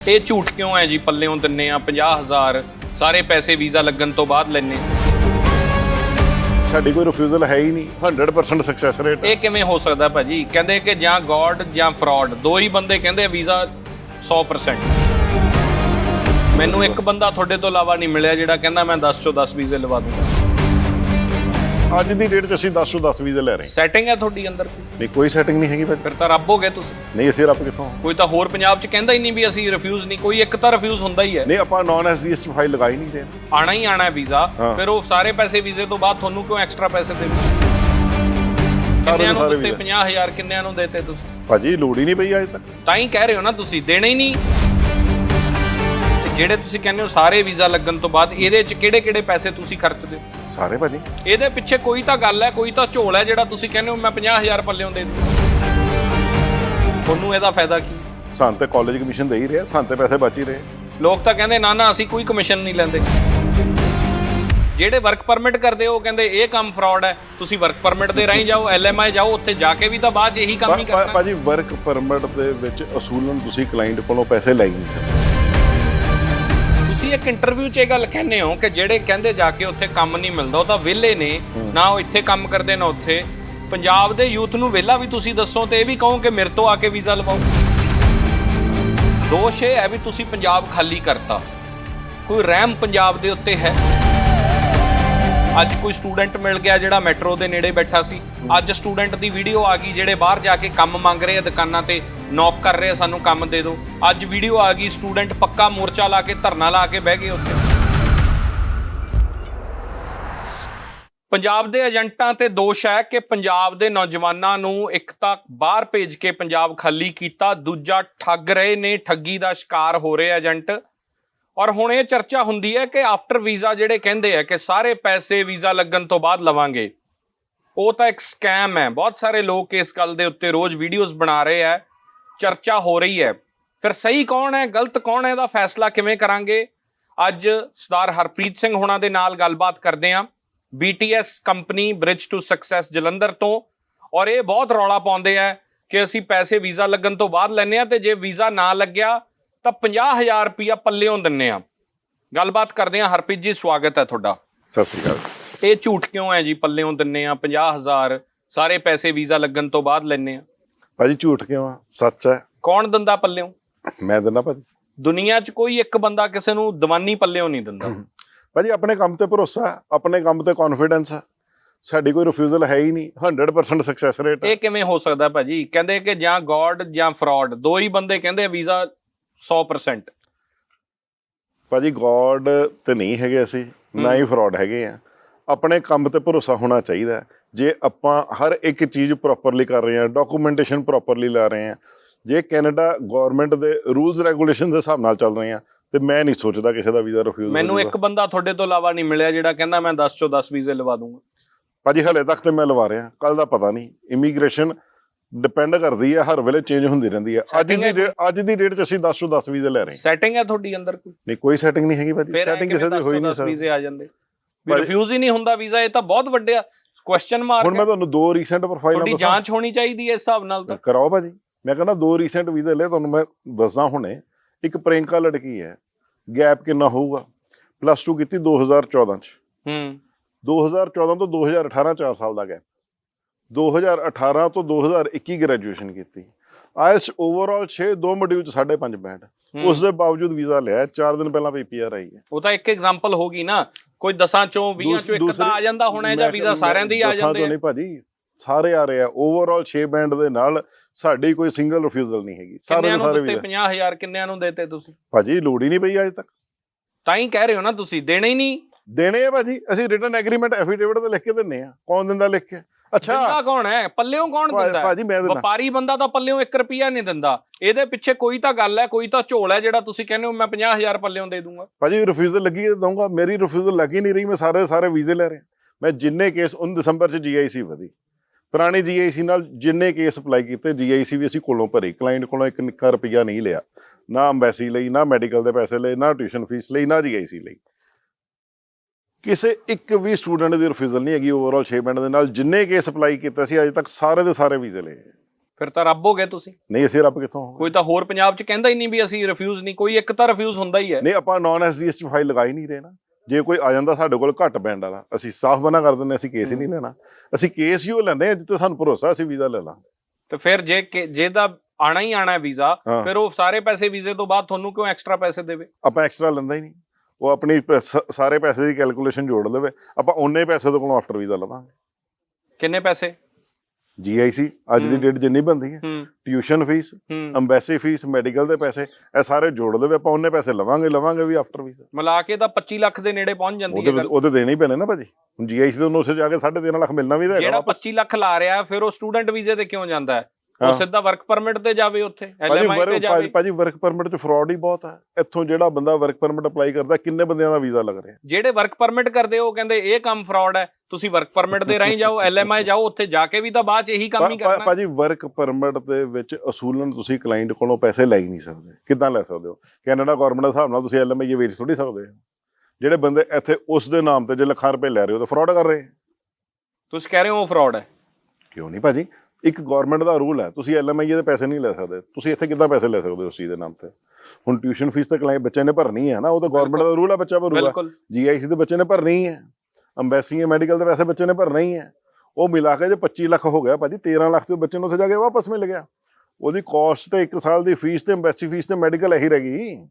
ਇਹ ਝੂਠ ਕਿਉਂ ਹੈ ਜੀ? ਪੱਲਿਓਂ ਦਿੰਨੇ ਆ 50000 ਸਾਰੇ ਪੈਸੇ ਵੀਜ਼ਾ ਲੱਗਣ ਤੋਂ ਬਾਅਦ ਲੈਣੇ ਸਾਡੀ ਕੋਈ ਰਿਫਿਊਜ਼ਲ ਹੈ ਹੀ ਨਹੀਂ। 100% ਸਕਸੈਸ ਰੇਟ ਇਹ ਕਿਵੇਂ ਹੋ ਸਕਦਾ ਭਾਜੀ? ਕਹਿੰਦੇ ਕਿ ਜਾਂ ਗੋਡ ਜਾਂ ਫਰਾਡ ਦੋ ਹੀ ਬੰਦੇ ਕਹਿੰਦੇ ਵੀਜ਼ਾ 100% ਮੈਨੂੰ ਇੱਕ ਬੰਦਾ ਤੁਹਾਡੇ ਤੋਂ ਇਲਾਵਾ ਨਹੀਂ ਮਿਲਿਆ ਜਿਹੜਾ ਕਹਿੰਦਾ ਮੈਂ 10 ਚੋਂ 10 ਵੀਜ਼ੇ ਲਵਾ ਦੂੰਗਾ। ਅੱਜ ਦੀ ਡੇਟ 'ਚ ਅਸੀਂ 10 ਤੋਂ 10 ਵੀਜ਼ੇ ਲੈ ਰਹੇ ਹਾਂ। ਸੈਟਿੰਗ ਹੈ ਤੁਹਾਡੀ ਅੰਦਰ ਕੋਈ? ਨਹੀਂ ਕੋਈ ਸੈਟਿੰਗ ਨਹੀਂ ਹੈਗੀ ਭਾਜੀ। ਫਿਰ ਤਾਂ ਰੱਬ ਹੋ ਗਏ ਤੁਸੀਂ। ਨਹੀਂ ਅਸੀਂ ਰੱਬ ਕਿੱਥੋਂ? ਕੋਈ ਤਾਂ ਹੋਰ ਪੰਜਾਬ 'ਚ ਕਹਿੰਦਾ ਹੀ ਨਹੀਂ ਵੀ ਅਸੀਂ ਰਿਫਿਊਜ਼ ਨਹੀਂ ਕੋਈ ਇੱਕ ਤਾਂ ਰਿਫਿਊਜ਼ ਹੁੰਦਾ ਹੀ ਹੈ। ਨਹੀਂ ਆਪਾਂ ਨਾਨ ਐਸਜੀਐਸ ਫਾਈਲ ਲਗਾ ਹੀ ਨਹੀਂ ਰਹੇ ਆਣਾ ਹੀ ਆਣਾ ਹੈ ਵੀਜ਼ਾ। ਹਾਂ। ਫਿਰ ਉਹ ਸਾਰੇ ਪੈਸੇ ਵੀਜ਼ੇ ਤੋਂ ਬਾਅਦ ਤੁਹਾਨੂੰ ਕਿਉਂ ਐਕਸਟਰਾ ਪੈਸੇ ਦੇਵੇ ਸਾਰੇ ਕਿੰਨਿਆਂ ਦੇ ਨੂੰ ਸਾਰੇ ਦਿੱਤੇ? ਵੀਜ਼ੇ। 50000 ਕਿੰਨਿਆਂ ਨੂੰ ਦਿੱਤੇ ਤੁਸੀਂ? ਭਾਜੀ ਲੋੜ ਹੀ ਨਹੀਂ ਪਈ ਅਜੇ ਤੱਕ। ਤਾਂ ਹੀ ਕਹਿ ਰਹੇ ਹੋ ਨਾ ਤੁਸੀਂ ਦੇਣੇ ਹੀ ਨਹੀਂ। ਜਿਹੜੇ ਤੁਸੀਂ ਕਹਿੰਦੇ ਹੋ ਸਾਰੇ ਵੀਜ਼ਾ ਲੱਗਣ ਤੋਂ ਬਾਅਦ ਇਹਦੇ 'ਚ ਕਿਹੜੇ ਕਿਹੜੇ ਪੈਸੇ ਤੁਸੀਂ ਖਰਚਦੇ ਹੋ? ਸਾਰੇ ਭਾਜੀ। ਇਹਦੇ ਪਿੱਛੇ ਕੋਈ ਤਾਂ ਗੱਲ ਹੈ ਕੋਈ ਤਾਂ ਝੋਲ ਹੈ ਜਿਹੜਾ ਤੁਸੀਂ ਕਹਿੰਦੇ ਹੋ ਮੈਂ 50000 ਪੱਲਿਓਂ ਦੇ ਦੂੰ ਤੁਹਾਨੂੰ ਇਹਦਾ ਫਾਇਦਾ ਕੀ? ਸਾਨੂੰ ਤੇ ਕਾਲਜ ਕਮਿਸ਼ਨ ਦੇ ਹੀ ਰਿਹਾ ਸਾਨੂੰ ਤੇ ਪੈਸੇ ਬਚ ਹੀ ਰਹੇ। ਲੋਕ ਤਾਂ ਕਹਿੰਦੇ ਨਾ ਨਾ ਅਸੀਂ ਕੋਈ ਕਮਿਸ਼ਨ ਨਹੀਂ ਲੈਂਦੇ। ਜਿਹੜੇ ਵਰਕ ਪਰਮਿਟ ਕਰਦੇ ਹੋ ਉਹ ਕਹਿੰਦੇ ਇਹ ਕੰਮ ਫਰਾਡ ਹੈ ਤੁਸੀਂ ਵਰਕ ਪਰਮਿਟ ਦੇ ਰਾਹੀਂ ਜਾਓ ਐਲਐਮਆਈ ਜਾਓ ਉੱਥੇ ਜਾ ਕੇ ਵੀ ਤਾਂ ਬਾਅਦ 'ਚ ਇਹੀ ਕੰਮ ਹੀ ਕਰਨਾ। ਭਾਜੀ ਵਰਕ ਪਰਮਿਟ ਦੇ ਵਿੱਚ ਅਸੂਲਨ ਤੁਸੀਂ ਕਲਾਇੰਟ ਕੋਲੋਂ ਪੈਸੇ ਲੈ ਹੀ ਨਹੀਂ ਸਕਦੇ। ਤੁਸੀਂ ਇੱਕ ਇੰਟਰਵਿਊ 'ਚ ਇਹ ਗੱਲ ਕਹਿੰਦੇ ਹੋ ਕਿ ਜਿਹੜੇ ਕਹਿੰਦੇ ਜਾ ਕੇ ਉੱਥੇ ਕੰਮ ਨਹੀਂ ਮਿਲਦਾ ਉਹ ਤਾਂ ਵਿਹਲੇ ਨੇ। ਨਾ ਉਹ ਇੱਥੇ ਕੰਮ ਕਰਦੇ ਨਾ ਉੱਥੇ। ਪੰਜਾਬ ਦੇ ਯੂਥ ਨੂੰ ਵਿਹਲਾ ਵੀ ਤੁਸੀਂ ਦੱਸੋ ਤੇ ਇਹ ਵੀ ਕਹੋ ਕਿ ਮੇਰੇ ਤੋਂ ਆ ਕੇ ਵੀਜ਼ਾ ਲਵਾਓ। ਦੋਸ਼ ਇਹ ਹੈ ਵੀ ਤੁਸੀਂ ਪੰਜਾਬ ਖਾਲੀ ਕਰਤਾ। ਕੋਈ ਰਹਿਮ ਪੰਜਾਬ ਦੇ ਉੱਤੇ ਹੈ? ਅੱਜ ਕੋਈ ਸਟੂਡੈਂਟ ਮਿਲ ਗਿਆ ਜਿਹੜਾ ਮੈਟਰੋ ਦੇ ਨੇੜੇ ਬੈਠਾ ਸੀ। ਅੱਜ ਸਟੂਡੈਂਟ ਦੀ ਵੀਡੀਓ ਆ ਗਈ ਜਿਹੜੇ ਬਾਹਰ ਜਾ ਕੇ ਕੰਮ ਮੰਗ ਰਹੇ ਆ ਦੁਕਾਨਾਂ ਤੇ। ਨੌਕ ਕਰ ਰਹੇ ਆ, ਸਾਨੂੰ ਕੰਮ ਦੇ ਦਿਓ। ਅੱਜ ਵੀਡੀਓ ਆ ਗਈ, ਸਟੂਡੈਂਟ ਪੱਕਾ ਮੋਰਚਾ ਲਾ ਕੇ, ਧਰਨਾ ਲਾ ਕੇ ਬਹਿ ਗਏ ਉੱਥੇ। ਪੰਜਾਬ ਦੇ ਏਜੰਟਾਂ ਤੇ ਦੋਸ਼ ਹੈ ਕਿ ਪੰਜਾਬ ਦੇ ਨੌਜਵਾਨਾਂ ਨੂੰ ਇੱਕ ਤਾਂ ਬਾਹਰ ਭੇਜ ਕੇ ਪੰਜਾਬ ਖਾਲੀ ਕੀਤਾ। ਦੂਜਾ ਠੱਗ ਰਹੇ ਨੇ, ਠੱਗੀ ਦਾ ਸ਼ਿਕਾਰ ਹੋ ਰਹੇ ਏਜੰਟ। ਔਰ ਹੁਣ ਇਹ ਚਰਚਾ ਹੁੰਦੀ ਹੈ ਕਿ ਆਫਟਰ ਵੀਜ਼ਾ ਜਿਹੜੇ ਕਹਿੰਦੇ ਆ ਕਿ ਸਾਰੇ ਪੈਸੇ ਵੀਜ਼ਾ ਲੱਗਣ ਤੋਂ ਬਾਅਦ ਲਵਾਂਗੇ, ਉਹ ਤਾਂ ਇੱਕ ਸਕੈਮ ਹੈ। ਬਹੁਤ ਸਾਰੇ ਲੋਕ ਇਸ ਗੱਲ ਦੇ ਉੱਤੇ ਰੋਜ਼ ਵੀਡੀਓਜ਼ ਬਣਾ ਰਹੇ ਆ, ਚਰਚਾ ਹੋ ਰਹੀ ਹੈ। ਫਿਰ ਸਹੀ ਕੌਣ ਹੈ, ਗਲਤ ਕੌਣ ਹੈ, ਇਹਦਾ ਫੈਸਲਾ ਕਿਵੇਂ ਕਰਾਂਗੇ? ਅੱਜ ਸਰਦਾਰ ਹਰਪ੍ਰੀਤ ਸਿੰਘ ਹੋਣਾ ਦੇ ਨਾਲ ਗੱਲਬਾਤ ਕਰਦੇ ਹਾਂ। BTS company bridge to success Jalandhar ਤੋਂ। ਔਰ ਇਹ ਬਹੁਤ ਰੌਲਾ ਪਾਉਂਦੇ ਆ ਕਿ ਅਸੀਂ ਪੈਸੇ ਵੀਜ਼ਾ ਲੱਗਣ ਤੋਂ ਬਾਅਦ ਲੈਨੇ ਆ ਤੇ ਜੇ ਵੀਜ਼ਾ ਨਾ ਲੱਗਿਆ ਤਾਂ 50000 ਰੁਪਇਆ ਪੱਲਿਓਂ ਦਿੰਨੇ ਆ। ਗੱਲਬਾਤ ਕਰਦੇ ਹਾਂ ਹਰਪ੍ਰੀਤ ਜੀ ਸਵਾਗਤ ਹੈ ਤੁਹਾਡਾ। ਸਤਿ ਸ੍ਰੀ ਅਕਾਲ। ਇਹ ਝੂਠ ਕਿਉਂ ਹੈ ਜੀ? ਪੱਲਿਓਂ ਦਿੰਨੇ ਆ 50000 ਸਾਰੇ ਪੈਸੇ ਵੀਜ਼ਾ ਲੱਗਣ ਤੋਂ ਬਾਅਦ ਲੈਨੇ ਆ। ਭਾਜੀ ਝੂਠ ਕਿਉਂ ਆ? ਸੱਚ ਹੈ। ਕੌਣ ਦਿੰਦਾ ਪੱਲਿਓਂ ਮੈਂ ਦਿੰਦਾ ਭਾਜੀ। ਦੁਨੀਆ 'ਚ ਕੋਈ ਇੱਕ ਬੰਦਾ ਕਿਸੇ ਨੂੰ ਦੀਵਾਨੀ ਪੱਲਿਓਂ ਨਹੀਂ ਦਿੰਦਾ। ਭਾਜੀ ਆਪਣੇ ਕੰਮ ਤੇ ਭਰੋਸਾ ਆਪਣੇ ਕੰਮ ਤੇ ਕੌਨਫੀਡੈਂਸ ਹੈ। ਸਾਡੀ ਕੋਈ ਰਿਫਿਊਜ਼ਲ ਹੈ ਹੀ ਨਹੀਂ। 100% ਸਕਸੈਸ ਰੇਟ ਇਹ ਕਿਵੇਂ ਹੋ ਸਕਦਾ ਭਾਜੀ? ਕਹਿੰਦੇ ਕਿ ਜਾਂ ਗੋਡ ਜਾਂ ਫਰਾਡ ਦੋ ਹੀ ਬੰਦੇ ਕਹਿੰਦੇ ਵੀਜ਼ਾ 100% ਭਾਜੀ ਗੋਡ ਤੇ ਨਹੀਂ ਹੈਗੇ ਅਸੀਂ ਨਾ ਹੀ ਫਰਾਡ ਹੈਗੇ ਆ। ਆਪਣੇ ਕੰਮ ਤੇ ਭਰੋਸਾ ਹੋਣਾ ਚਾਹੀਦਾ। ਜੇ ਆਪਾਂ ਹਰ ਇੱਕ ਚੀਜ਼ ਪ੍ਰੋਪਰਲੀ ਕਰ ਰਹੇ ਹਾਂ ਡਾਕੂਮੈਂਟੇਸ਼ਨ ਪ੍ਰੋਪਰਲੀ ਲਾ ਰਹੇ ਹਾਂ ਜੇ ਕੈਨੇਡਾ ਗਵਰਨਮੈਂਟ ਦੇ ਰੂਲਸ ਰੈਗੂਲੇਸ਼ਨ ਦੇ ਹਿਸਾਬ ਨਾਲ ਚੱਲ ਰਹੇ ਹਾਂ ਤੇ ਮੈਂ ਨਹੀਂ ਸੋਚਦਾ ਕਿਸੇ ਦਾ ਵੀਜ਼ਾ ਰਿਫਿਊਜ਼ ਮੈਨੂੰ ਇੱਕ ਬੰਦਾ ਤੁਹਾਡੇ ਤੋਂ ਇਲਾਵਾ ਨਹੀਂ ਮਿਲਿਆ ਜਿਹੜਾ ਕਹਿੰਦਾ ਮੈਂ 10 ਚੋਂ 10 ਵੀਜ਼ੇ ਲਵਾ ਦੂੰਗਾ। ਭਾਜੀ ਹਲੇ ਤੱਕ ਤੇ ਮੈਂ ਲਵਾ ਰਿਹਾ। ਕੱਲ ਦਾ ਪਤਾ ਨਹੀਂ। ਇਮੀਗ੍ਰੇਸ਼ਨ ਡਿਪੈਂਡ ਕਰਦੀ ਹੈ ਹਰ ਵੇਲੇ ਚੇਂਜ ਹੁੰਦੀ ਰਹਿੰਦੀ ਹੈ ਅੱਜ Setting ਦੀ ਹੈ ਅੱਜ ਦੀ ਡੇਟ 'ਚ ਅਸੀਂ 10 ਤੋਂ 10 ਵੀਜ਼ੇ ਲੈ ਰਹੇ ਹਾਂ। ਸੈਟਿੰਗ ਹੈ ਤੁਹਾਡੀ ਅੰਦਰ ਕੋਈ? ਨਹੀਂ ਕੋਈ ਸੈਟਿੰਗ ਨਹੀਂ ਹੈਗੀ ਭਾਜੀ। ਸੈਟਿੰਗ ਕਿਸੇ ਦੀ ਹੋਈ ਨਹੀਂ ਸਕਦੀ ਵੀਜ਼ੇ ਆ ਜਾਂਦੇ? ਵੀ ਭਾਜੀ- ਰਿਫਿਊਜ਼ ਹੀ ਨਹੀਂ ਹੁੰਦਾ ਵੀਜ਼ਾ ਇਹ ਤਾਂ ਬਹੁਤ ਵੱਡਿਆ ਕੁਐਸਚਨ ਹੁਣ ਮਾਰਕ ਮੈਂ ਤੁਹਾਨੂੰ ਦੋ ਰੀਸੈਂਟ ਪ੍ਰੋਫਾਈਲਾਂ ਤੁਹਾਡੀ ਦੱਸਾਂ। ਜਾਂਚ ਹੋਣੀ ਚਾਹੀਦੀ ਹੈ ਇਸ ਹਿਸਾਬ ਨਾਲ ਤਾਂ। ਕਰਾਓ ਭਾਜੀ। ਮੈਂ ਕਹਿੰਦਾ ਦੋ ਰੀਸੈਂਟ ਵੀਜ਼ੇ ਲੈ ਤੁਹਾਨੂੰ ਮੈਂ ਦੱਸਦਾ ਹੁਣੇ। ਇੱਕ ਪ੍ਰਿੰਕਾ ਲੜਕੀ ਹੈ। ਗੈਪ ਕਿੰਨਾ ਹੋਊਗਾ? ਪਲੱਸ 2 ਕੀਤੀ 2014 ਚ। ਹੂੰ। 2014 ਤੋਂ 2018 4 ਸਾਲ ਦਾ ਗੈਪ 2018 ਤੋਂ 2021 ਗ੍ਰੈਜੂਏਸ਼ਨ ਕੀਤੀ। ਆਇਸ ਓਵਰਆਲ 6 ਦੋ ਮੋਡਿਊਲ ਚ 5.5 ਬੈਂਡ। ਉਸ ਦੇ ਬਾਵਜੂਦ ਵੀਜ਼ਾ ਲਿਆ 4 ਦਿਨ ਪਹਿਲਾਂ ਪੀਪੀਆਰ ਆਈ ਹੈ। ਉਹ ਤਾਂ ਇੱਕ ਐਗਜ਼ਾਮਪਲ ਹੋ ਗਈ ਨਾ ਕੋਈ ਦਸਾਂ ਚੋਂ 20 ਚੋਂ ਇੱਕ ਤਾਂ ਆ ਜਾਂਦਾ ਹੋਣਾ ਜਾਂ ਵੀਜ਼ਾ ਸਾਰਿਆਂ ਦੇ ਆ ਜਾਂਦੇ ਆ। ਨਹੀਂ ਭਾਜੀ ਸਾਰੇ ਆ ਰਹੇ ਆ। ਓਵਰਆਲ 6 ਬੈਂਡ ਦੇ ਨਾਲ ਸਾਡੀ ਕੋਈ ਸਿੰਗਲ ਰਿਫਿਊਜ਼ਲ ਨਹੀਂ ਹੈਗੀ। ਸਾਰੇ ਸਾਰੇ ਵੀਜ਼ਾ। 50000 ਕਿੰਨਿਆਂ ਨੂੰ ਦਿੱਤੇ ਤੁਸੀਂ? ਭਾਜੀ ਲੋੜ ਹੀ ਨਹੀਂ ਪਈ ਅਜੇ ਤੱਕ। ਤਾਂ ਹੀ ਕਹਿ ਰਹੇ ਹੋ ਨਾ ਤੁਸੀਂ ਦੇਣੇ ਹੀ ਨਹੀਂ। ਦੇਣੇ ਆ ਭਾਜੀ ਅਸੀਂ ਰਿਟਨ ਐਗਰੀਮੈਂਟ ਐਫੀਡੇਵਿਟ ਤੇ ਲਿਖ ਕੇ ਦਿੰਨੇ ਆ। ਕੌਣ ਦਿੰਦਾ ਲਿਖ ਕੇ? ਅੱਛਾ। ਦਿੰਦਾ ਕੌਣ ਹੈ? ਪੱਲਿਓਂ ਕੌਣ ਭਾ- ਦਿੰਦਾ ਹੈ? ਭਾਜੀ ਮੈਂ ਦਿੰਦਾ ਵਪਾਰੀ ਬੰਦਾ ਤਾਂ ਪੱਲਿਓਂ 1 ਰੁਪਿਆ ਨਹੀਂ ਦਿੰਦਾ। ਇਹਦੇ ਪਿੱਛੇ ਕੋਈ ਤਾਂ ਗੱਲ ਹੈ ਕੋਈ ਤਾਂ ਝੋਲ ਹੈ ਜਿਹੜਾ ਤੁਸੀਂ ਕਹਿੰਦੇ ਹੋ ਮੈਂ 50000 ਪੱਲਿਓਂ ਦੇ ਦੂੰਗਾ। ਭਾਜੀ ਰਿਫਿਊਜ਼ਲ ਲੱਗੀ ਤੇ ਦਊਂਗਾ। ਮੇਰੀ ਰਿਫਿਊਜ਼ਲ ਲੱਗੀ ਨਹੀਂ ਰਹੀ। ਮੈਂ ਸਾਰੇ ਸਾਰੇ ਵੀਜ਼ੇ ਲੈ ਰਿਹਾ। ਮੈਂ ਜਿੰਨੇ ਕੇਸ 19 ਦਸੰਬਰ ਚ ਜੀਆਈਸੀ ਵਧੀ। ਪੁਰਾਣੀ ਜੀਆਈਸੀ ਨਾਲ ਜਿੰਨੇ ਕੇਸ ਅਪਲਾਈ ਕੀਤੇ ਜੀਆਈਸੀ ਵੀ ਅਸੀਂ ਕੋਲੋਂ ਭਰੀ। ਕਲਾਇੰਟ ਕੋਲੋਂ ਇੱਕ ਨਿੱਕਾ ਰੁਪਈਆ ਨਹੀਂ ਲਿਆ। ਨਾ ਅੰਬੈਸੀ ਲਈ ਨਾ ਮੈਡੀਕਲ ਦੇ ਪੈਸੇ ਲਏ ਨਾ ਟਿਊਸ਼ਨ ਫੀਸ ਲਈ ਨਾ ਜੀਆਈਸੀ ਲਈ। ਕਿਸੇ ਇੱਕ ਵੀ ਸਟੂਡੈਂਟ ਦੀ ਰਿਫਿਊਜ਼ਲ ਨਹੀਂ ਹੈਗੀ ਓਵਰਆਲ 6 ਬੈਂਡ ਦੇ ਨਾਲ। ਜਿੰਨੇ ਕੇਸ ਅਪਲਾਈ ਕੀਤੇ ਸੀ ਅਜੇ ਤੱਕ ਸਾਰੇ ਦੇ ਸਾਰੇ ਵੀਜ਼ੇ ਲਏ। ਫਿਰ ਤਾਂ ਰੱਬ ਹੋ ਗਏ ਤੁਸੀਂ। ਨਹੀਂ ਅਸੀਂ ਰੱਬ ਕਿੱਥੋਂ ਹੋਵਾਂਗੇ? ਕੋਈ ਤਾਂ ਹੋਰ ਪੰਜਾਬ 'ਚ ਕਹਿੰਦਾ ਹੀ ਨਹੀਂ ਵੀ ਅਸੀਂ ਰਿਫਿਊਜ਼ ਨਹੀਂ। ਕੋਈ ਇੱਕ ਤਾਂ ਰਿਫਿਊਜ਼ ਹੁੰਦਾ ਹੀ ਹੈ। ਨਹੀਂ ਆਪਾਂ ਨਾਨ ਐਸਜੀਐਸ ਚ ਫਾਈਲ ਲਗਾ ਹੀ ਨਹੀਂ ਰਹੇ ਨਾ। ਜੇ ਕੋਈ ਆ ਜਾਂਦਾ ਸਾਡੇ ਕੋਲ ਘੱਟ ਬੈਂਡ ਵਾਲਾ ਅਸੀਂ ਸਾਫ਼ ਮਨਾ ਕਰ ਦਿੰਦੇ ਅਸੀਂ ਕੇਸ ਹੀ ਨਹੀਂ ਲੈਣਾ। ਅਸੀਂ ਕੇਸ ਹੀ ਉਹ ਲੈਂਦੇ ਜਿੱਤੇ ਸਾਨੂੰ ਭਰੋਸਾ ਅਸੀਂ ਵੀਜ਼ਾ ਲੈ ਲਾਂ ਤੇ ਫਿਰ ਜੇ ਕਿ- ਜੇ ਦਾ ਆਣਾ ਹੀ ਆਣਾ ਹੈ ਵੀਜ਼ਾ ਹਾਂ। ਫਿਰ ਉਹ ਸਾਰੇ ਪੈਸੇ ਵੀਜ਼ੇ ਤੋਂ ਬਾਅਦ ਤੁਹਾਨੂੰ ਕਿਉਂ ਐਕਸਟਰਾ ਪੈਸੇ ਦੇਵੇ? ਆਪਾਂ ਐਕਸਟਰਾ ਲੈਂਦਾ ਹੀ ਨਹੀਂ। ਉਹ ਆਪਣੀ ਸਾਰੇ ਪੈਸੇ ਦੀ ਕੈਲਕੂਲੇਸ਼ਨ ਜੋੜ ਲਵੇ। ਆਪਾਂ ਉਹਨੇ ਪੈਸੇ ਤੋਂ ਕੋਲੋਂ ਆਫਟਰ ਵੀਜ਼ਾ ਲਵਾਂਗੇ। ਕਿੰਨੇ ਪੈਸੇ? ਜੀਆਈਸੀ ਅੱਜ ਦੀ। ਡੇਟ ਜਿੰਨੀ ਬੰਦੀ ਹੈ। ਟਿਊਸ਼ਨ ਫੀਸ ਹੂੰ। ਅੰਬੈਸੀ ਫੀਸ ਮੈਡੀਕਲ ਦੇ ਪੈਸੇ ਇਹ ਸਾਰੇ ਜੋੜ ਲਵੇ। ਆਪਾਂ ਉਹਨੇ ਪੈਸੇ ਲਵਾਂਗੇ ਲਵਾਂਗੇ ਵੀ ਆਫਟਰ ਵੀਜ਼ਾ ਮਿਲਾ ਕੇ ਤਾਂ 25 ਲੱਖ ਦੇ ਨੇੜੇ ਪਹੁੰਚ ਜਾਂਦੀ ਹੈ ਉਹਦੇ ਦੇਣੇ ਹੀ ਪੈਣੇ ਨਾ ਭਾਜੀ। ਹੁਣ ਜੀਆਈਸੀ ਤੋਂ ਉਹਨੂੰ ਉੱਥੇ ਜਾ ਕੇ 13.5 ਲੱਖ ਮਿਲਣਾ ਵੀ ਤਾਂ ਹੈਗਾ ਜਿਹੜਾ ਵਾਪਸ। 25 ਲੱਖ ਲਾ ਰਿਹਾ ਫਿਰ ਉਹ ਸਟੂਡੈਂਟ ਵੀਜ਼ੇ ਤੇ ਕਿਉਂ ਜਾਂਦਾ ਹੈ? ਉਹ। ਸਿੱਧਾ ਵਰਕ ਪਰਮਿਟ ਤੇ ਜਾਵੇ ਉੱਥੇ ਐਲਐਮਆਈ ਤੇ ਜਾਵੇ। ਭਾਜੀ ਵਰਕ ਪਰਮਿਟ ਚ ਫਰਾਡ ਹੀ ਬਹੁਤ ਹੈ। ਇੱਥੋਂ ਜਿਹੜਾ ਬੰਦਾ ਵਰਕ ਪਰਮਿਟ ਅਪਲਾਈ ਕਰਦਾ ਕਿੰਨੇ ਬੰਦਿਆਂ ਦਾ ਵੀਜ਼ਾ ਲੱਗ ਰਿਹਾ? ਜਿਹੜੇ ਵਰਕ ਪਰਮਿਟ ਕਰਦੇ ਉਹ ਕਹਿੰਦੇ ਇਹ ਕੰਮ ਫਰਾਡ ਹੈ ਤੁਸੀਂ ਵਰਕ ਪਰਮਿਟ ਦੇ ਰਾਹੀਂ ਜਾਓ ਐਲਐਮਆਈ ਜਾਓ ਉੱਥੇ ਜਾ ਕੇ ਵੀ ਤਾਂ ਬਾਅਦ ਚ ਇਹੀ ਕੰਮ ਹੀ ਕਰਨਾ। ਭਾਜੀ ਵਰਕ ਪਰਮਿਟ ਦੇ ਵਿੱਚ ਅਸੂਲਨ ਤੁਸੀਂ ਕਲਾਇੰਟ ਕੋਲੋਂ ਪੈਸੇ ਲੈ ਹੀ ਨਹੀਂ ਸਕਦੇ। ਕਿੱਦਾਂ ਲੈ ਸਕਦੇ ਹੋ? ਕੈਨੇਡਾ ਗਵਰਨਮੈਂਟ ਦੇ ਹਿਸਾਬ ਨਾਲ ਤੁਸੀਂ ਐਲਐਮਆਈ ਵੇਚ ਥੋੜੀ ਸਕਦੇ ਜਿਹੜੇ ਬੰਦੇ ਇੱਥੇ ਉਸ ਦੇ ਨਾਮ ਤੇ ਜੇ ਲੱਖਾਂ ਰੁਪਏ ਲੈ ਰਹੇ ਹੋ ਤਾਂ ਫਰਾਡ ਕਰ ਰਹੇ ਤੁਸੀਂ ਕਹਿ ਰਹੇ ਹੋ ਉਹ ਫਰਾਡ ਹੈ। ਕਿਉਂ ਨਹੀਂ ਭਾਜੀ? ਇੱਕ ਗਵਰਨਮੈਂਟ ਦਾ ਰੂਲ ਹੈ ਤੁਸੀਂ ਐਲਐਮਆਈ ਦੇ ਪੈਸੇ ਨਹੀਂ ਲੈ ਸਕਦੇ। ਤੁਸੀਂ ਇੱਥੇ ਕਿੱਦਾਂ ਪੈਸੇ ਲੈ ਸਕਦੇ ਹੋ ਉਸ ਚੀਜ਼ ਦੇ ਨਾਮ ਤੇ? ਹੁਣ ਟਿਊਸ਼ਨ ਫੀਸ ਤਾਂ ਕਲਾਇੰਟ ਬੱਚੇ ਨੇ ਭਰਨੀ ਹੈ ਨਾ ਉਹ ਤਾਂ ਗਵਰਨਮੈਂਟ ਦਾ ਰੂਲ ਹੈ ਬੱਚਾ ਭਰੂਗਾ। ਜੀਆਈਸੀ ਦੇ ਬੱਚੇ ਨੇ ਭਰਨੀ ਹੀ। ਅੰਬੈਸੀ ਮੈਡੀਕਲ ਦੇ ਪੈਸੇ ਬੱਚੇ ਨੇ ਭਰਨਾ ਹੀ ਹੈ। ਉਹ ਮਿਲਾ ਕੇ ਜੇ 25 ਲੱਖ ਹੋ ਗਿਆ ਭਾਜੀ 13 ਲੱਖ ਤੇ ਬੱਚੇ ਨੂੰ ਉੱਥੇ ਜਾ ਕੇ ਵਾਪਸ ਮਿਲ ਗਿਆ। ਉਹਦੀ ਕਾਸਟ ਤੇ 1 ਸਾਲ ਦੀ ਫੀਸ ਤੇ ਅੰਬੈਸੀ ਫੀਸ ਤੇ ਮੈਡੀਕਲ ਇਹੀ ਰਹਿ ਗਈ।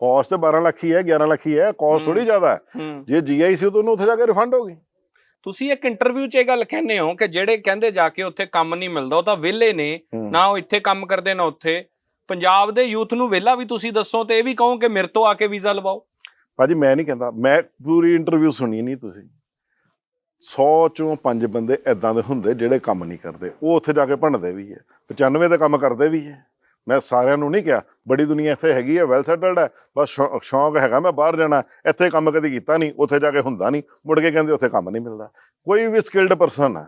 ਕਾਸਟ ਤੇ 12 ਲੱਖ ਹੀ ਹੈ 11 ਲੱਖ ਹੀ ਹੈ ਕਾਸਟ। ਥੋੜੀ ਜ਼ਿਆਦਾ ਹੈ। ਹੂੰ। ਜੇ ਜੀਆਈਸੀ ਤੋਂ ਉਹਨੂੰ ਉੱਥੇ ਜਾ ਕੇ ਰਿਫੰਡ ਹੋ ਗਈ। ਤੁਸੀਂ ਇੱਕ ਇੰਟਰਵਿਊ 'ਚ ਇਹ ਗੱਲ ਕਹਿੰਦੇ ਹੋ ਕਿ ਜਿਹੜੇ ਕਹਿੰਦੇ ਜਾ ਕੇ ਉੱਥੇ ਕੰਮ ਨਹੀਂ ਮਿਲਦਾ ਉਹ ਤਾਂ ਵਿਹਲੇ ਨੇ ਨਾ ਉਹ ਇੱਥੇ ਕੰਮ ਕਰਦੇ ਨਾ ਉੱਥੇ। ਪੰਜਾਬ ਦੇ ਯੂਥ ਨੂੰ ਵਿਹਲਾ ਵੀ ਤੁਸੀਂ ਦੱਸੋ ਤੇ ਇਹ ਵੀ ਕਹੋ ਕਿ ਮੇਰੇ ਤੋਂ ਆ ਕੇ ਵੀਜ਼ਾ ਲਵਾਓ। ਭਾਜੀ ਮੈਂ ਨਹੀਂ ਕਹਿੰਦਾ ਮੈਂ ਪੂਰੀ ਇੰਟਰਵਿਊ ਸੁਣੀ ਨਹੀਂ ਤੁਸੀਂ। 100 ਚੋਂ 5 ਬੰਦੇ ਐਦਾਂ ਦੇ ਹੁੰਦੇ ਜਿਹੜੇ ਕੰਮ ਨਹੀਂ ਕਰਦੇ ਉਹ ਉੱਥੇ ਜਾ ਕੇ ਭੰਡਦੇ ਵੀ ਹੈ 95 ਦੇ ਕੰਮ ਕਰਦੇ ਵੀ ਹੈ। ਮੈਂ ਸਾਰਿਆਂ ਨੂੰ ਨਹੀਂ ਕਿਹਾ, ਬੜੀ ਦੁਨੀਆ ਇੱਥੇ ਹੈਗੀ ਹੈ ਵੈਲ ਸੈਟਲਡ ਹੈ ਬਸ ਸ਼ੌ- ਸ਼ੌਂਕ ਹੈਗਾ, ਮੈਂ ਬਾਹਰ ਜਾਣਾ, ਇੱਥੇ ਕੰਮ ਕਦੀ ਕੀਤਾ ਨਹੀਂ, ਉੱਥੇ ਜਾ ਕੇ ਹੁੰਦਾ ਨਹੀਂ, ਮੁੜ ਕੇ ਕਹਿੰਦੇ ਉੱਥੇ ਕੰਮ ਨਹੀਂ ਮਿਲਦਾ। ਕੋਈ ਵੀ ਸਕਿਲਡ ਪਰਸਨ ਹੈ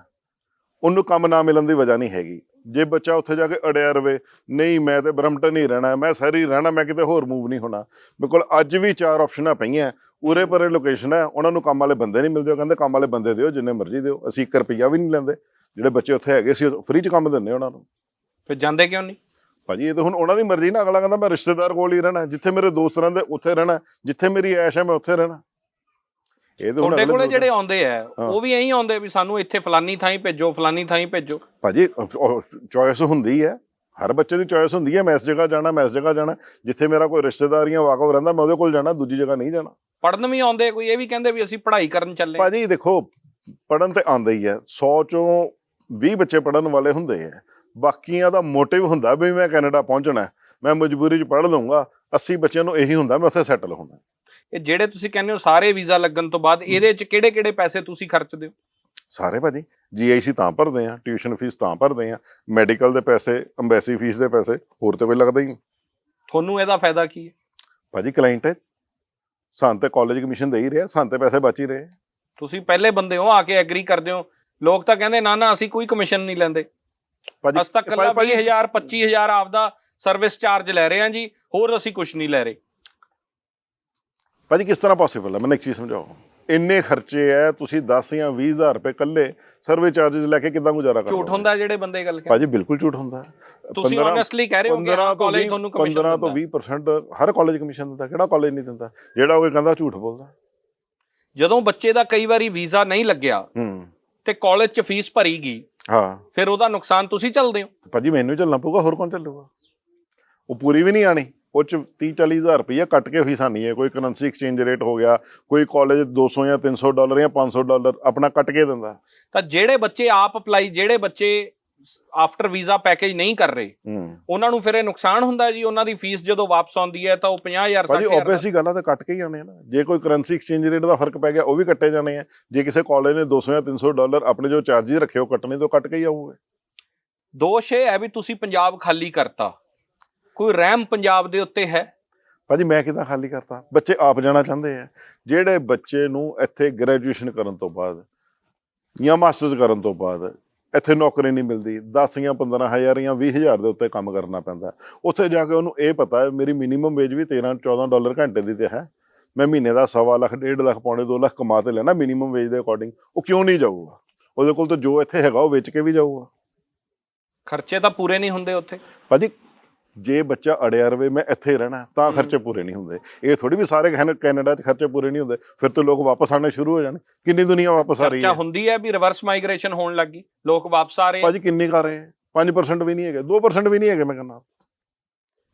ਉਹਨੂੰ ਕੰਮ ਨਾ ਮਿਲਣ ਦੀ ਵਜ੍ਹਾ ਨਹੀਂ ਹੈਗੀ। ਜੇ ਬੱਚਾ ਉੱਥੇ ਜਾ ਕੇ ਅੜਿਆ ਰਵੇ, ਨਹੀਂ, ਮੈਂ ਤੇ ਬਰਮਟਨ ਹੀ ਰਹਿਣਾ, ਮੈਂ ਸਰੀ ਰਹਿਣਾ, ਮੈਂ ਕਿਤੇ ਹੋਰ ਮੂਵ ਨਹੀਂ ਹੋਣਾ, ਮੇਰੇ ਕੋਲ ਅੱਜ ਵੀ ਚਾਰ ਆਪਸ਼ਨਾਂ ਪਈਆਂ, ਉਰੇ ਪਰੇ ਲੋਕੇਸ਼ਨ ਹੈ ਉਹਨਾਂ ਨੂੰ ਕੰਮ ਵਾਲੇ ਬੰਦੇ ਨਹੀਂ ਮਿਲਦੇ, ਉਹ ਕਹਿੰਦੇ ਕੰਮ ਵਾਲੇ ਬੰਦੇ ਦਿਓ, ਜਿੰਨੇ ਮਰਜ਼ੀ ਦਿਓ, ਅਸੀਂ 1 ਰੁਪਿਆ ਵੀ ਨਹੀਂ ਲੈਂਦੇ, ਜਿਹੜੇ ਬੱਚੇ ਉੱਥੇ ਹੈਗੇ ਸੀ ਫ੍ਰੀ ਚ ਕੰਮ ਦਿੰਦੇ ਉਹਨਾਂ ਨੂੰ। ਫਿਰ ਜਾਂਦੇ ਕਿਉਂ ਨਹੀਂ? ਭਾਜੀ ਇਹ ਤਾਂ ਹੁਣ ਉਹਨਾਂ ਦੀ ਮਰਜ਼ੀ ਨਾ ਅਗਲਾ ਕਹਿੰਦਾ ਮੈਂ ਰਿਸ਼ਤੇਦਾਰ ਕੋਲ ਹੀ ਰਹਿਣਾ ਜਿੱਥੇ ਮੇਰੇ ਦੋਸਤ ਰਹਿੰਦੇ ਉੱਥੇ ਰਹਿਣਾ ਜਿੱਥੇ ਮੇਰੀ ਐਸ਼ ਹੈ ਮੈਂ ਉੱਥੇ ਰਹਿਣਾ ਇਹ ਤਾਂ ਹੁਣ ਤੁਹਾਡੇ ਕੋਲੇ ਜਿਹੜੇ ਆਉਂਦੇ ਆ ਹਾਂ। ਉਹ ਵੀ ਐਂ ਆਉਂਦੇ ਵੀ ਸਾਨੂੰ ਇੱਥੇ ਫਲਾਨੀ ਥਾਂ ਹੀ ਭੇਜੋ ਫਲਾਨੀ ਥਾਂ ਹੀ ਭੇਜੋ ਭਾਜੀ ਚੋਇਸ ਹੁੰਦੀ ਹੈ ਹਰ ਬੱਚੇ ਦੀ ਚੋਇਸ ਹੁੰਦੀ ਹੈ ਮੈਂ ਇਸ ਜਗ੍ਹਾ ਜਾਣਾ ਮੈਂ ਇਸ ਜਗ੍ਹਾ ਜਾਣਾ ਜਿੱਥੇ ਮੇਰਾ ਕੋਈ ਰਿਸ਼ਤੇਦਾਰ ਜਾਂ ਵਾਕਫ ਰਹਿੰਦਾ ਮੈਂ ਉਹਦੇ ਕੋਲ ਜਾਣਾ ਦੂਜੀ ਜਗ੍ਹਾ ਨਹੀਂ ਜਾਣਾ ਪੜਨ ਵੀ ਆਉਂਦੇ ਕੋਈ ਇਹ ਵੀ ਕਹਿੰਦੇ ਵੀ ਅਸੀਂ ਪੜ੍ਹਾਈ ਕਰਨ ਚੱਲੇ ਹਾਂ। ਭਾਜੀ ਦੇਖੋ ਪੜਨ ਤੇ ਆਉਂਦਾ ਹੀ ਹੈ 100 ਚੋਂ 20 ਬੱਚੇ ਪੜਨ ਵਾਲੇ ਹੁੰਦੇ ਆ ਬਾਕੀਆਂ ਦਾ ਮੋਟਿਵ ਹੁੰਦਾ ਵੀ ਮੈਂ ਕੈਨੇਡਾ ਪਹੁੰਚਣਾ ਮੈਂ ਮਜਬੂਰੀ 'ਚ ਪੜ ਲਊਂਗਾ 80 ਬੱਚਿਆਂ ਨੂੰ ਇਹੀ ਹੁੰਦਾ ਮੈਂ ਉੱਥੇ ਸੈਟਲ ਹੋਣਾ ਇਹ ਜਿਹੜੇ ਤੁਸੀਂ ਕਹਿੰਦੇ ਹੋ ਸਾਰੇ ਵੀਜ਼ਾ ਲੱਗਣ ਤੋਂ ਬਾਅਦ ਇਹਦੇ 'ਚ ਕਿਹੜੇ ਕਿਹੜੇ ਪੈਸੇ ਤੁਸੀਂ ਖਰਚਦੇ ਹੋ? ਸਾਰੇ ਭਾਜੀ ਜੀਆਈਸੀ ਤਾਂ ਭਰਦੇ ਆ ਟਿਊਸ਼ਨ ਫੀਸ ਤਾਂ ਭਰਦੇ ਆ ਮੈਡੀਕਲ ਦੇ ਪੈਸੇ ਅੰਬੈਸੀ ਫੀਸ ਦੇ ਪੈਸੇ ਹੋਰ ਤੇ ਕੋਈ ਲੱਗਦਾ ਹੀ ਨਹੀਂ। ਤੁਹਾਨੂੰ ਇਹਦਾ ਫਾਇਦਾ ਕੀ ਹੈ? ਭਾਜੀ ਕਲਾਇੰਟ ਹੈ ਸਾਨੂੰ ਤੇ ਕਾਲਜ ਕਮਿਸ਼ਨ ਦੇ ਹੀ ਰਿਹਾ ਸਾਨੂੰ ਤੇ ਪੈਸੇ ਬਚ ਹੀ ਰਹੇ। ਤੁਸੀਂ ਪਹਿਲੇ ਬੰਦੇ ਹੋ ਆ ਕੇ ਐਗਰੀ ਕਰਦੇ ਹੋ। ਲੋਕ ਤਾਂ ਕਹਿੰਦੇ ਨਾ ਨਾ ਅਸੀਂ ਕੋਈ ਕਮਿਸ਼ਨ ਨਹੀਂ ਲੈਂਦੇ। ਅਸ ਤੱਕ ਕੱਲਾ ਭਾਜੀ- 20000 25000 ਆਪਦਾ ਸਰਵਿਸ ਚਾਰਜ ਲੈ ਰਹੇ ਹਾਂ ਜੀ ਹੋਰ ਅਸੀਂ ਕੁਝ ਨਹੀਂ ਲੈ ਰਹੇ। ਭਾਜੀ ਕਿਸ ਤਰ੍ਹਾਂ ਪੋਸੀਬਲ ਹੈ? ਮੈਨੂੰ ਇੱਕ ਚੀਜ਼ ਸਮਝਾਓ। ਇੰਨੇ ਖਰਚੇ ਹੈ ਤੁਸੀਂ 10 ਜਾਂ 20000 ਰੁਪਏ ਕੱਲੇ ਸਰਵੇ ਚਾਰजेस ਲੈ ਕੇ ਕਿੱਦਾਂ ਗੁਜ਼ਾਰਾ ਕਰੋਗੇ ਝੂਠ ਹੁੰਦਾ ਜਿਹੜੇ ਬੰਦੇ ਗੱਲ ਕਹਿੰਦੇ। ਭਾਜੀ ਬਿਲਕੁਲ ਝੂਠ ਹੁੰਦਾ। ਤੁਸੀਂ 15 ਓਨੈਸਟਲੀ ਕਹਿ ਰਹੇ ਹੋ ਕਿ 15 ਹਾਂ ਤੋਂ ਕਾਲਜ 20 ਤੁਹਾਨੂੰ ਕਮਿਸ਼ਨ 15 ਤੋਂ ਦਿੰਦਾ। 20% ਹਰ ਕਾਲਜ ਕਮਿਸ਼ਨ ਦਿੰਦਾ। ਕਿਹੜਾ ਕਾਲਜ ਨਹੀਂ ਦਿੰਦਾ? ਜਿਹੜਾ ਉਹ ਕਹਿੰਦਾ ਝੂਠ ਬੋਲਦਾ। ਜਦੋਂ ਬੱਚੇ ਦਾ ਕਈ ਵਾਰੀ ਵੀਜ਼ਾ ਨਹੀਂ ਲੱਗਿਆ ਹੂੰ। ਤੇ ਕਾਲਜ 'ਚ ਫੀਸ ਭਰੀ ਗਈ ਹਾਂ। ਫਿਰ ਉਹਦਾ ਨੁਕਸਾਨ ਤੁਸੀਂ ਚੱਲਦੇ ਹੋ। ਭਾਜੀ ਮੈਨੂੰ ਹੀ ਚੱਲਣਾ ਪਊਗਾ ਹੋਰ ਕੌਣ ਚੱਲੂਗਾ? ਉਹ ਪੂਰੀ ਵੀ ਨਹੀਂ ਆਣੀ ਉਹ ਚ 30 40000 ਰੁਪਏ ਕੱਟ ਕੇ ਫੀਸ ਆਣੀ ਹੈ। ਕੋਈ ਕਰੰਸੀ ਐਕਸਚੇਂਜ ਰੇਟ ਹੋ ਗਿਆ ਕੋਈ ਕਾਲਜ 200 ਜਾਂ 300 ਡਾਲਰ ਜਾਂ 500 ਡਾਲਰ ਆਪਣਾ ਕੱਟ ਕੇ ਦਿੰਦਾ। ਤਾਂ ਜਿਹੜੇ ਬੱਚੇ ਆਪ ਅਪਲਾਈ ਜਿਹੜੇ ਬੱਚੇ ਆਫਟਰ ਵੀਜ਼ਾ ਪੈਕੇਜ ਨਹੀਂ ਕਰ ਰਹੇ ਉਹਨਾਂ ਨੂੰ ਫਿਰ ਇਹ ਨੁਕਸਾਨ ਹੁੰਦਾ ਜੀ ਉਹਨਾਂ ਦੀ ਫੀਸ ਜਦੋਂ ਵਾਪਸ ਆਉਂਦੀ ਹੈ ਤਾਂ ਉਹ 50000 ਭਾਜੀ 60000 ਆਬਵੀਅਸ ਹੀ ਗੱਲਾਂ ਤਾਂ ਕੱਟ ਕੇ ਹੀ ਆਣੇ ਆ ਨਾ। ਜੇ ਕੋਈ ਕਰੰਸੀ ਐਕਸਚੇਂਜ ਰੇਟ ਦਾ ਫ਼ਰਕ ਪੈ ਗਿਆ ਉਹ ਵੀ ਕੱਟੇ ਜਾਣੇ ਆ। ਜੇ ਕਿਸੇ ਕਾਲਜ ਨੇ 200 ਜਾਂ 300 ਡਾਲਰ ਆਪਣੇ ਜੋ ਚਾਰजेस ਰੱਖੇ ਉਹ ਕੱਟਣੇ ਤੋਂ ਕੱਟ ਕੇ ਹੀ ਆਊਗੇ। ਦੋਸ਼ ਇਹ ਹੈ ਵੀ ਤੁਸੀਂ ਪੰਜਾਬ ਖਾਲੀ ਕਰਤਾ। ਕੋਈ ਰਹਿਮ ਪੰਜਾਬ ਦੇ ਉੱਤੇ ਹੈ? ਭਾਜੀ ਮੈਂ ਕਿਦਾਂ ਖਾਲੀ ਕਰਤਾ? ਬੱਚੇ ਆਪ ਜਾਣਾ ਚਾਹੁੰਦੇ ਆ। ਜਿਹੜੇ ਬੱਚੇ ਨੂੰ ਇੱਥੇ ਗ੍ਰੈਜੂਏਸ਼ਨ ਕਰਨ ਤੋਂ ਬਾਅਦ ਜਾਂ ਮਾਸਟਰਸ ਕਰਨ ਤੋਂ ਬਾਅਦ ਇੱਥੇ ਨੌਕਰੀ ਨਹੀਂ ਮਿਲਦੀ। 10 ਜਾਂ 15000 ਜਾਂ 20000 ਦੇ ਉੱਤੇ ਕੰਮ ਕਰਨਾ ਪੈਂਦਾ। ਉੱਥੇ ਜਾ ਕੇ ਉਹਨੂੰ ਇਹ ਪਤਾ ਹੈ ਮੇਰੀ ਮਿਨੀਮਮ ਵੇਜ ਵੀ 13 14 ਡਾਲਰ ਘੰਟੇ ਦੀ ਤੇ ਹੈ। ਮੈਂ ਮਹੀਨੇ ਦਾ ਸਵਾ ਲੱਖ ਡੇਢ ਲੱਖ ਪੌਣੇ 2 ਲੱਖ ਕਮਾ ਤੇ ਲੈਣਾ ਮਿਨੀਮਮ ਵੇਜ ਦੇ ਅਕੋਰਡਿੰਗ ਉਹ ਕਿਉਂ ਨਹੀਂ ਜਾਊਗਾ? ਉਹਦੇ ਕੋਲ ਤਾਂ ਜੋ ਇੱਥੇ ਹੈਗਾ ਉਹ ਵੇਚ ਕੇ ਵੀ ਜਾਊਗਾ। ਖਰਚੇ ਤਾਂ ਪੂਰੇ ਨਹੀਂ ਹੁੰਦੇ ਉੱਥੇ। ਭਾਜੀ ਜੇ ਬੱਚਾ ਅੜਿਆ ਰਵੇ ਮੈਂ ਇੱਥੇ ਰਹਿਣਾ ਤਾਂ। ਖਰਚੇ ਪੂਰੇ ਨਹੀਂ ਹੁੰਦੇ। ਇਹ ਥੋੜੀ ਵੀ ਸਾਰੇ ਕੈਨ- ਕੈਨੇਡਾ 'ਚ ਖਰਚੇ ਪੂਰੇ ਨਹੀਂ ਹੁੰਦੇ। ਫਿਰ ਤਾਂ ਲੋਕ ਵਾਪਸ ਆਣੇ ਸ਼ੁਰੂ ਹੋ ਜਾਣ। ਕਿੰਨੀ ਦੁਨੀਆ ਵਾਪਸ ਆ ਰਹੀ ਚਰਚਾ ਹੈ? ਹੁੰਦੀ ਹੈ ਵੀ ਰਿਵਰਸ ਮਾਈਗ੍ਰੇਸ਼ਨ ਹੋਣ ਲੱਗੀ ਲੋਕ ਵਾਪਸ ਆ ਰਹੇ। ਭਾਜੀ ਕਿੰਨੇ ਕਰ ਰਹੇ 5% ਵੀ ਨਹੀਂ ਹੈਗੇ। 2% ਵੀ ਨਹੀਂ ਹੈਗੇ ਮੈਂ ਕਹਿੰਦਾ।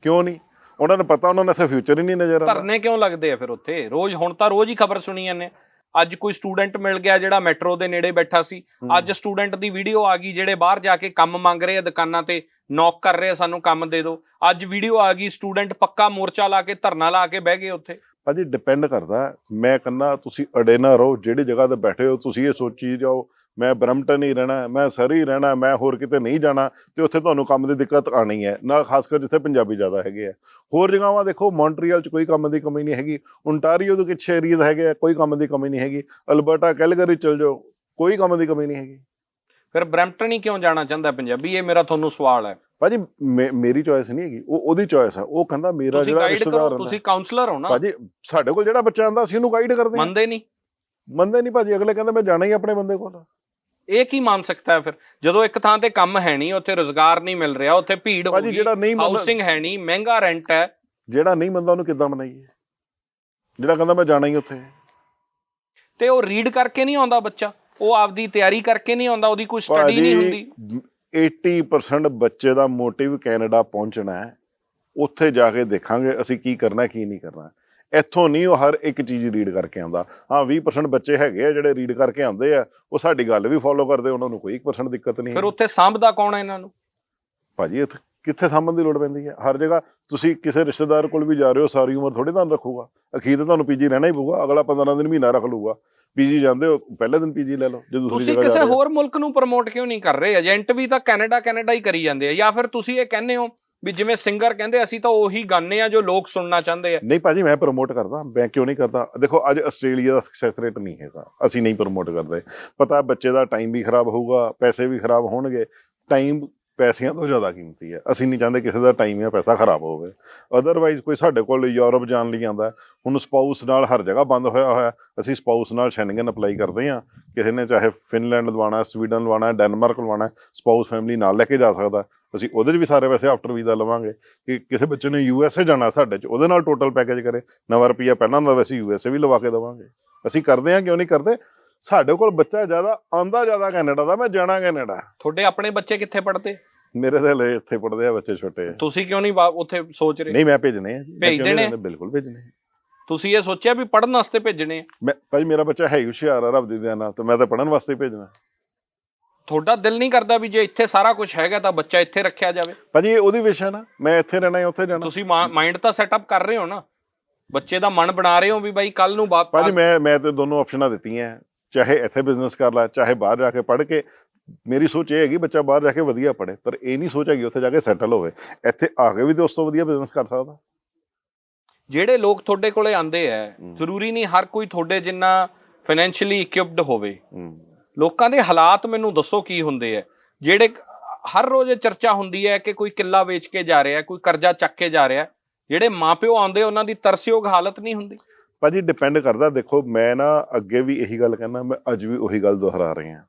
ਕਿਉਂ ਨਹੀਂ? ਉਹਨਾਂ ਨੂੰ ਪਤਾ ਉਹਨਾਂ ਨੂੰ ਇੱਥੇ ਫਿਊਚਰ ਹੀ ਨਹੀਂ ਨਜ਼ਰ ਆਉਂਦਾ। ਧਰਨੇ ਕਿਉਂ ਲੱਗਦੇ ਆ ਫਿਰ ਉੱਥੇ? ਰੋਜ਼ ਹੁਣ ਤਾਂ ਰੋਜ਼ ਹੀ ਖਬਰ ਸੁਣੀ ਜਾਂਦੇ ਅੱਜ ਕੋਈ ਸਟੂਡੈਂਟ ਮਿਲ ਗਿਆ ਜਿਹੜਾ ਮੈਟਰੋ ਦੇ ਨੇੜੇ ਬੈਠਾ ਸੀ। ਅੱਜ ਸਟੂਡੈਂਟ ਦੀ ਵੀਡੀਓ ਆ ਗਈ ਜਿਹੜੇ ਬਾਹਰ ਜਾ ਕੇ ਕੰਮ ਮੰਗ ਰਹੇ ਆ ਦੁਕਾਨਾਂ ਤੇ ਨੌਕ ਕਰ ਰਹੇ ਆ ਸਾਨੂੰ ਕੰਮ ਦੇ ਦਿਓ। ਅੱਜ ਵੀਡੀਓ ਆ ਗਈ ਸਟੂਡੈਂਟ ਪੱਕਾ ਮੋਰਚਾ ਲਾ ਕੇ ਧਰਨਾ ਲਾ ਕੇ ਬਹਿ ਗਏ ਉੱਥੇ। ਭਾਜੀ ਡਿਪੈਂਡ ਕਰਦਾ ਮੈਂ ਕਹਿੰਦਾ, ਤੁਸੀਂ ਅੜੇ ਨਾ ਰਹੋ। ਜਿਹੜੀ ਜਗ੍ਹਾ ਤੇ ਬੈਠੇ ਹੋ, ਤੁਸੀਂ ਇਹ ਸੋਚੀ ਜਾਓ, ਮੈਂ ਬਰਮਟਨ ਹੀ ਰਹਿਣਾ ਮੈਂ ਸਰੀ ਰਹਿਣਾ ਮੈਂ ਹੋਰ ਕਿਤੇ ਨਹੀਂ ਜਾਣਾ ਤੇ ਉੱਥੇ ਤੁਹਾਨੂੰ ਕੰਮ ਦੀ ਦਿੱਕਤ ਆਣੀ ਹੈ। ਨਾ ਖਾਸ ਕਰ ਜਿੱਥੇ ਪੰਜਾਬੀ ਜ਼ਿਆਦਾ ਹੈਗੇ ਆ। ਹੋਰ ਜਗ੍ਹਾਵਾਂ ਦੇਖੋ ਮੌਂਟਰੀਅਲ 'ਚ ਕੋਈ ਕੰਮ ਦੀ ਕਮੀ ਨਹੀਂ ਹੈਗੀ। ਓਨਟਾਰੀਓ ਦੇ ਕੁਛ ਏਰੀਆਜ਼ ਹੈਗੇ ਆ, ਕੋਈ ਕੰਮ ਦੀ ਕਮੀ ਨਹੀਂ ਹੈਗੀ। ਅਲਬਰਟਾ ਕੈਲਗਰੀ ਚਲ ਜਾਓ, ਕੋਈ ਕੰਮ ਦੀ ਕਮੀ ਨਹੀਂ ਹੈਗੀ। ਫਿਰ ਬਰੈਂਪਟਨ ਹੀ ਕਿਉਂ ਜਾਣਾ ਚਾਹੁੰਦਾ ਪੰਜਾਬੀ? ਇਹ ਮੇਰਾ ਤੁਹਾਨੂੰ ਸਵਾਲ ਹੈ। ਭਾਜੀ ਮੇਰੀ ਚੋਇਸ ਨਹੀਂ ਹੈਗੀ ਉਹ ਉਹਦੀ ਚੋਇਸ ਹੈ ਉਹ ਕਹਿੰਦਾ ਮੇਰਾ ਜਿਹੜਾ ਰਿਸ਼ਤੇਦਾਰ ਤੁਸੀਂ ਕਾਉਂਸਲਰ ਹੋ ਨਾ। ਭਾਜੀ ਸਾਡੇ ਕੋਲ ਜਿਹੜਾ ਬੱਚਾ ਆਂਦਾ ਅਸੀਂ ਉਹਨੂੰ ਗਾਈਡ ਕਰਦੇ ਮੰਨਦੇ ਨਹੀਂ। ਮੰਨਦੇ ਨਹੀਂ ਭਾਜੀ ਅਗਲੇ ਕਹਿੰਦੇ ਮੈਂ ਜਾਣਾ ਹੀ ਆਪਣੇ ਬੰਦੇ ਕੋਲ। ਇਹ ਕੀ ਮੰਨ ਸਕਦਾ ਹੈ ਫਿਰ? ਜਦੋਂ ਇੱਕ ਥਾਂ ਤੇ ਕੰਮ ਹੈ ਨਹੀਂ ਉੱਥੇ ਰੋਜ਼ਗਾਰ ਨਹੀਂ ਮਿਲ ਰਿਹਾ ਉੱਥੇ ਭੀੜ ਹੋ ਗਈ ਹਾਊਸਿੰਗ ਹੈ ਨਹੀਂ ਮਹਿੰਗਾ ਰੈਂਟ ਹੈ। ਜਿਹੜਾ ਨਹੀਂ ਮੰਨਦਾ ਉਹਨੂੰ ਕਿੱਦਾਂ ਮਨਾਈਏ? ਜਿਹੜਾ ਕਹਿੰਦਾ ਮੈਂ ਜਾਣਾ ਹੀ ਉੱਥੇ। ਤੇ ਉਹ ਰੀਡ ਕਰਕੇ ਨਹੀਂ ਆਉਂਦਾ ਬੱਚਾ। ਉਹ ਆਪਦੀ ਤਿਆਰੀ ਕਰਕੇ ਨਹੀਂ ਆਉਂਦਾ ਉਹਦੀ ਕੋਈ ਸਟੱਡੀ ਨਹੀਂ ਹੁੰਦੀ। 80% ਬੱਚੇ ਦਾ ਮੋਟਿਵ ਕੈਨੇਡਾ ਪਹੁੰਚਣਾ ਹੈ। ਉੱਥੇ ਜਾ ਕੇ ਦੇਖਾਂਗੇ ਅਸੀਂ ਕੀ ਕਰਨਾ ਕੀ ਨਹੀਂ ਕਰਨਾ। ਇੱਥੋਂ ਨਹੀਂ ਉਹ ਹਰ ਇੱਕ ਚੀਜ਼ ਰੀਡ ਕਰਕੇ ਆਉਂਦਾ। ਹਾਂ 20% ਬੱਚੇ ਹੈਗੇ ਆ ਜਿਹੜੇ ਰੀਡ ਕਰਕੇ ਆਉਂਦੇ ਆ ਉਹ ਸਾਡੀ ਗੱਲ ਵੀ ਫੋਲੋ ਕਰਦੇ ਉਹਨਾਂ ਨੂੰ ਕੋਈ 1% ਦਿੱਕਤ ਨਹੀਂ ਫਿਰ ਉੱਥੇ ਸਾਂਭਦਾ ਕੌਣ ਹੈ ਇਹਨਾਂ ਨੂੰ? ਭਾਜੀ ਇੱਥੇ ਕਿੱਥੇ ਸਾਂਭਣ ਦੀ ਲੋੜ ਪੈਂਦੀ ਹੈ? ਹਰ ਜਗ੍ਹਾ ਤੁਸੀਂ ਕਿਸੇ ਰਿਸ਼ਤੇਦਾਰ ਕੋਲ ਵੀ ਜਾ ਰਹੇ ਹੋ ਸਾਰੀ ਉਮਰ ਥੋੜੀ ਤੁਹਾਨੂੰ ਰੱਖੂਗਾ। ਅਖੀਰ ਤੇ ਤੁਹਾਨੂੰ ਪੀਜੀ ਰਹਿਣਾ ਹੀ ਪਊਗਾ ਅਗਲਾ 15 ਦਿਨ ਮਹੀਨਾ ਰੱਖ ਲਊਗਾ। ਪੀਜੀ ਜਾਂਦੇ ਹੋ ਪਹਿਲੇ ਦਿਨ ਪੀਜੀ ਲੈ ਲਓ ਜੇ ਦੂਸਰੀ ਤੁਸੀਂ ਜਗ੍ਹਾ ਜਾ ਕਿਸੇ ਹੋਰ ਮੁਲਕ ਨੂੰ ਪ੍ਰਮੋਟ ਕਿਉਂ ਨਹੀਂ ਕਰ ਰਹੇ? ਏਜੰਟ ਵੀ ਤਾਂ ਕੈਨੇਡਾ ਕੈਨੇਡਾ ਹੀ ਕਰੀ ਜਾਂਦੇ ਆ। ਜਾਂ ਫਿਰ ਤੁਸੀਂ ਇਹ ਕਹਿੰਦੇ ਹੋ ਵੀ ਜਿਵੇਂ ਸਿੰਗਰ ਕਹਿੰਦੇ ਅਸੀਂ ਤਾਂ ਉਹੀ ਗਾਣੇ ਆ ਜੋ ਲੋਕ ਸੁਣਨਾ ਚਾਹੁੰਦੇ ਆ। ਨਹੀਂ ਭਾਜੀ ਮੈਂ ਪ੍ਰਮੋਟ ਕਰਦਾ। ਮੈਂ ਕਿਉਂ ਨਹੀਂ ਕਰਦਾ? ਦੇਖੋ ਅੱਜ ਆਸਟ੍ਰੇਲੀਆ ਦਾ ਸਕਸੈਸ ਰੇਟ ਨਹੀਂ ਹੈਗਾ। ਅਸੀਂ ਨਹੀਂ ਪ੍ਰਮੋਟ ਕਰਦੇ। ਪਤਾ ਬੱਚੇ ਦਾ ਟਾਈਮ ਵੀ ਖਰਾਬ ਹੋਊਗਾ ਪੈਸੇ ਵੀ ਖਰਾਬ ਹੋਣਗੇ। ਟਾਈਮ ਪੈਸਿਆਂ ਤੋਂ ਜ਼ਿਆਦਾ ਕੀਮਤੀ ਹੈ। ਅਸੀਂ ਨਹੀਂ ਚਾਹੁੰਦੇ ਕਿਸੇ ਦਾ ਟਾਈਮ ਜਾਂ ਪੈਸਾ ਖਰਾਬ ਹੋਵੇ। ਅਦਰਵਾਈਜ਼ ਕੋਈ ਸਾਡੇ ਕੋਲ ਯੂਰਪ ਜਾਣ ਲਈ ਆਂਦਾ ਹੁਣ ਸਪਾਊਸ ਨਾਲ ਹਰ ਜਗ੍ਹਾ ਬੰਦ ਹੋਇਆ ਹੋਇਆ ਅਸੀਂ ਸਪਾਊਸ ਨਾਲ ਸ਼ੈਂਗਨ ਅਪਲਾਈ ਕਰਦੇ ਹਾਂ। ਕਿਸੇ ਨੇ ਚਾਹੇ ਫਿਨਲੈਂਡ ਲਵਾਉਣਾ ਸਵੀਡਨ ਲਵਾਉਣਾ ਡੈਨਮਾਰਕ ਲਵਾਉਣਾ ਸਪਾਊਸ ਫੈਮਿਲੀ ਨਾਲ ਲੈ ਕੇ ਜਾ ਸਕਦਾ ਅਸੀਂ ਉਹਦੇ 'ਚ ਵੀ ਸਾਰੇ ਪੈਸੇ ਆਫਟਰ ਵੀਜ਼ਾ ਲਵਾਂਗੇ। ਕਿ ਕਿਸੇ ਬੱਚੇ ਨੇ ਯੂ ਐੱਸ ਏ ਜਾਣਾ ਸਾਡੇ 'ਚ, ਉਹਦੇ ਨਾਲ ਟੋਟਲ ਪੈਕੇਜ ਕਰੇ। ਨਵਾਂ ਰੁਪਈਆ ਪਹਿਲਾਂ ਦਾ ਵੈਸੇ ਏ ਵੀ ਲਵਾ ਕੇ ਦੇਵਾਂਗੇ। ਅਸੀਂ ਕਰਦੇ ਹਾਂ, ਕਿਉਂ ਨਹੀਂ ਕਰਦੇ? ਸਾਡੇ ਕੋਲ ਬੱਚਾ ਜ਼ਿਆਦਾ ਆਂਦਾ ਜ਼ਿਆਦਾ ਕੈਨੇਡਾ ਦਾ, ਮੈਂ ਜਾਣਾ ਕੈਨੇਡਾ ਤੁਹਾਡੇ ਆਪਣੇ ਬੱਚੇ ਕਿੱਥੇ ਪੜ੍ਹਦੇ? ਮੇਰੇ ਤੇ ਹਲੇ ਇੱਥੇ ਪੜਦੇ ਆ ਬੱਚੇ ਛੋਟੇ ਆ। ਤੁਸੀਂ ਕਿਉਂ ਨਹੀਂ ਉੱਥੇ ਸੋਚ ਰਹੇ ਨਹੀਂ ਮੈਂ ਭੇਜਣੇ ਆ ਜੀ ਮੈਂ ਭੇਜ ਕਿਉਂ ਨਹੀਂ ਦੇਣੇ? ਭੇਜਣੇ? ਬਿਲਕੁਲ ਭੇਜਣੇ ਆ। ਤੁਸੀਂ ਇਹ ਸੋਚਿਆ ਵੀ ਪੜ੍ਹਨ ਵਾਸਤੇ ਭੇਜਣੇ ਆ ਮੈਂ ਭਾਈ ਮੇਰਾ ਬੱਚਾ ਹੈ ਹੀ ਹੁਸ਼ਿਆਰ ਆ ਰੱਬ ਦੀ ਦਇਆ ਨਾਲ ਤੇ ਮੈਂ ਤਾਂ ਪੜਨ ਵਾਸਤੇ ਹੀ ਭੇਜਣਾ ਤੁਹਾਡਾ ਦਿਲ ਨਹੀਂ ਕਰਦਾ ਵੀ ਜੇ ਇੱਥੇ ਸਾਰਾ ਕੁਝ ਹੈਗਾ ਤਾਂ ਬੱਚਾ ਇੱਥੇ ਰੱਖਿਆ ਜਾਵੇ ਭਾਜੀ ਇਹ ਉਹਦੀ ਵਿਸ਼ ਹੈ ਨਾ ਮੈਂ ਇੱਥੇ ਰਹਿਣਾ ਹੈ ਉੱਥੇ ਜਾਣਾ ਤੁਸੀਂ ਮਾਈਂਡ ਤਾਂ ਸੈਟਅਪ ਕਰ ਰਹੇ ਹੋ ਨਾ ਬੱਚੇ ਦਾ ਮਨ ਬਣਾ ਰਹੇ ਹੋ ਵੀ ਬਾਈ ਕੱਲ ਨੂੰ ਬਾਪ ਭਾਜੀ ਮੈਂ ਮੈਂ ਤੇ ਦੋਨੋਂ ਆਪਸ਼ਨਾਂ ਦਿੱਤੀਆਂ ਹੈ। ਚਾਹੇ ਇੱਥੇ ਬਿਜ਼ਨਸ ਕਰ ਲੈ ਚਾਹੇ ਬਾਹਰ ਜਾ ਕੇ ਪੜ੍ਹ ਕੇ ਮੇਰੀ ਸੋਚ ਇਹ ਹੈਗੀ ਬੱਚਾ ਬਾਹਰ ਜਾ ਕੇ ਵਧੀਆ ਪੜ੍ਹੇ ਪਰ ਇਹ ਨਹੀਂ ਸੋਚ ਹੈਗੀ ਉੱਥੇ ਜਾ ਕੇ ਸੈਟਲ ਹੋਵੇ। ਇੱਥੇ ਆ ਕੇ ਵੀ ਤੇ ਉਸ ਤੋਂ ਵਧੀਆ ਬਿਜ਼ਨਸ ਕਰ ਸਕਦਾ। ਜਿਹੜੇ ਲੋਕ ਤੁਹਾਡੇ ਕੋਲੇ ਆਂਦੇ ਐ। ਜ਼ਰੂਰੀ ਨਹੀਂ ਹਰ ਕੋਈ ਤੁਹਾਡੇ ਜਿੰਨਾ ਫਾਈਨੈਂਸ਼ੀਅਲੀ ਇਕਵਿਪਡ ਹੋਵੇ। ਲੋਕਾਂ ਦੇ ਹਾਲਾਤ ਮੈਨੂੰ ਦੱਸੋ ਕੀ ਹੁੰਦੇ ਐ। ਜਿਹੜੇ ਹਰ ਰੋਜ਼ ਚਰਚਾ ਹੁੰਦੀ ਹੈ ਕਿ ਕੋਈ ਕਿੱਲਾ ਵੇਚ ਕੇ ਜਾ ਰਿਹਾ ਕੋਈ ਕਰਜ਼ਾ ਚੱਕ ਕੇ ਜਾ ਰਿਹਾ ਜਿਹੜੇ ਮਾਪਿਓ ਆਉਂਦੇ ਉਹਨਾਂ ਦੀ ਤਰਸਯੋਗ ਹਾਲਤ ਨਹੀਂ ਹੁੰਦੀ? ਭਾਜੀ ਡਿਪੈਂਡ ਕਰਦਾ। ਦੇਖੋ ਮੈਂ ਨਾ ਅੱਗੇ ਵੀ ਇਹੀ ਗੱਲ ਕਹਿੰਦਾ ਮੈਂ ਅੱਜ ਵੀ ਉਹੀ ਗੱਲ ਦੁਹਰਾ ਰਿਹਾ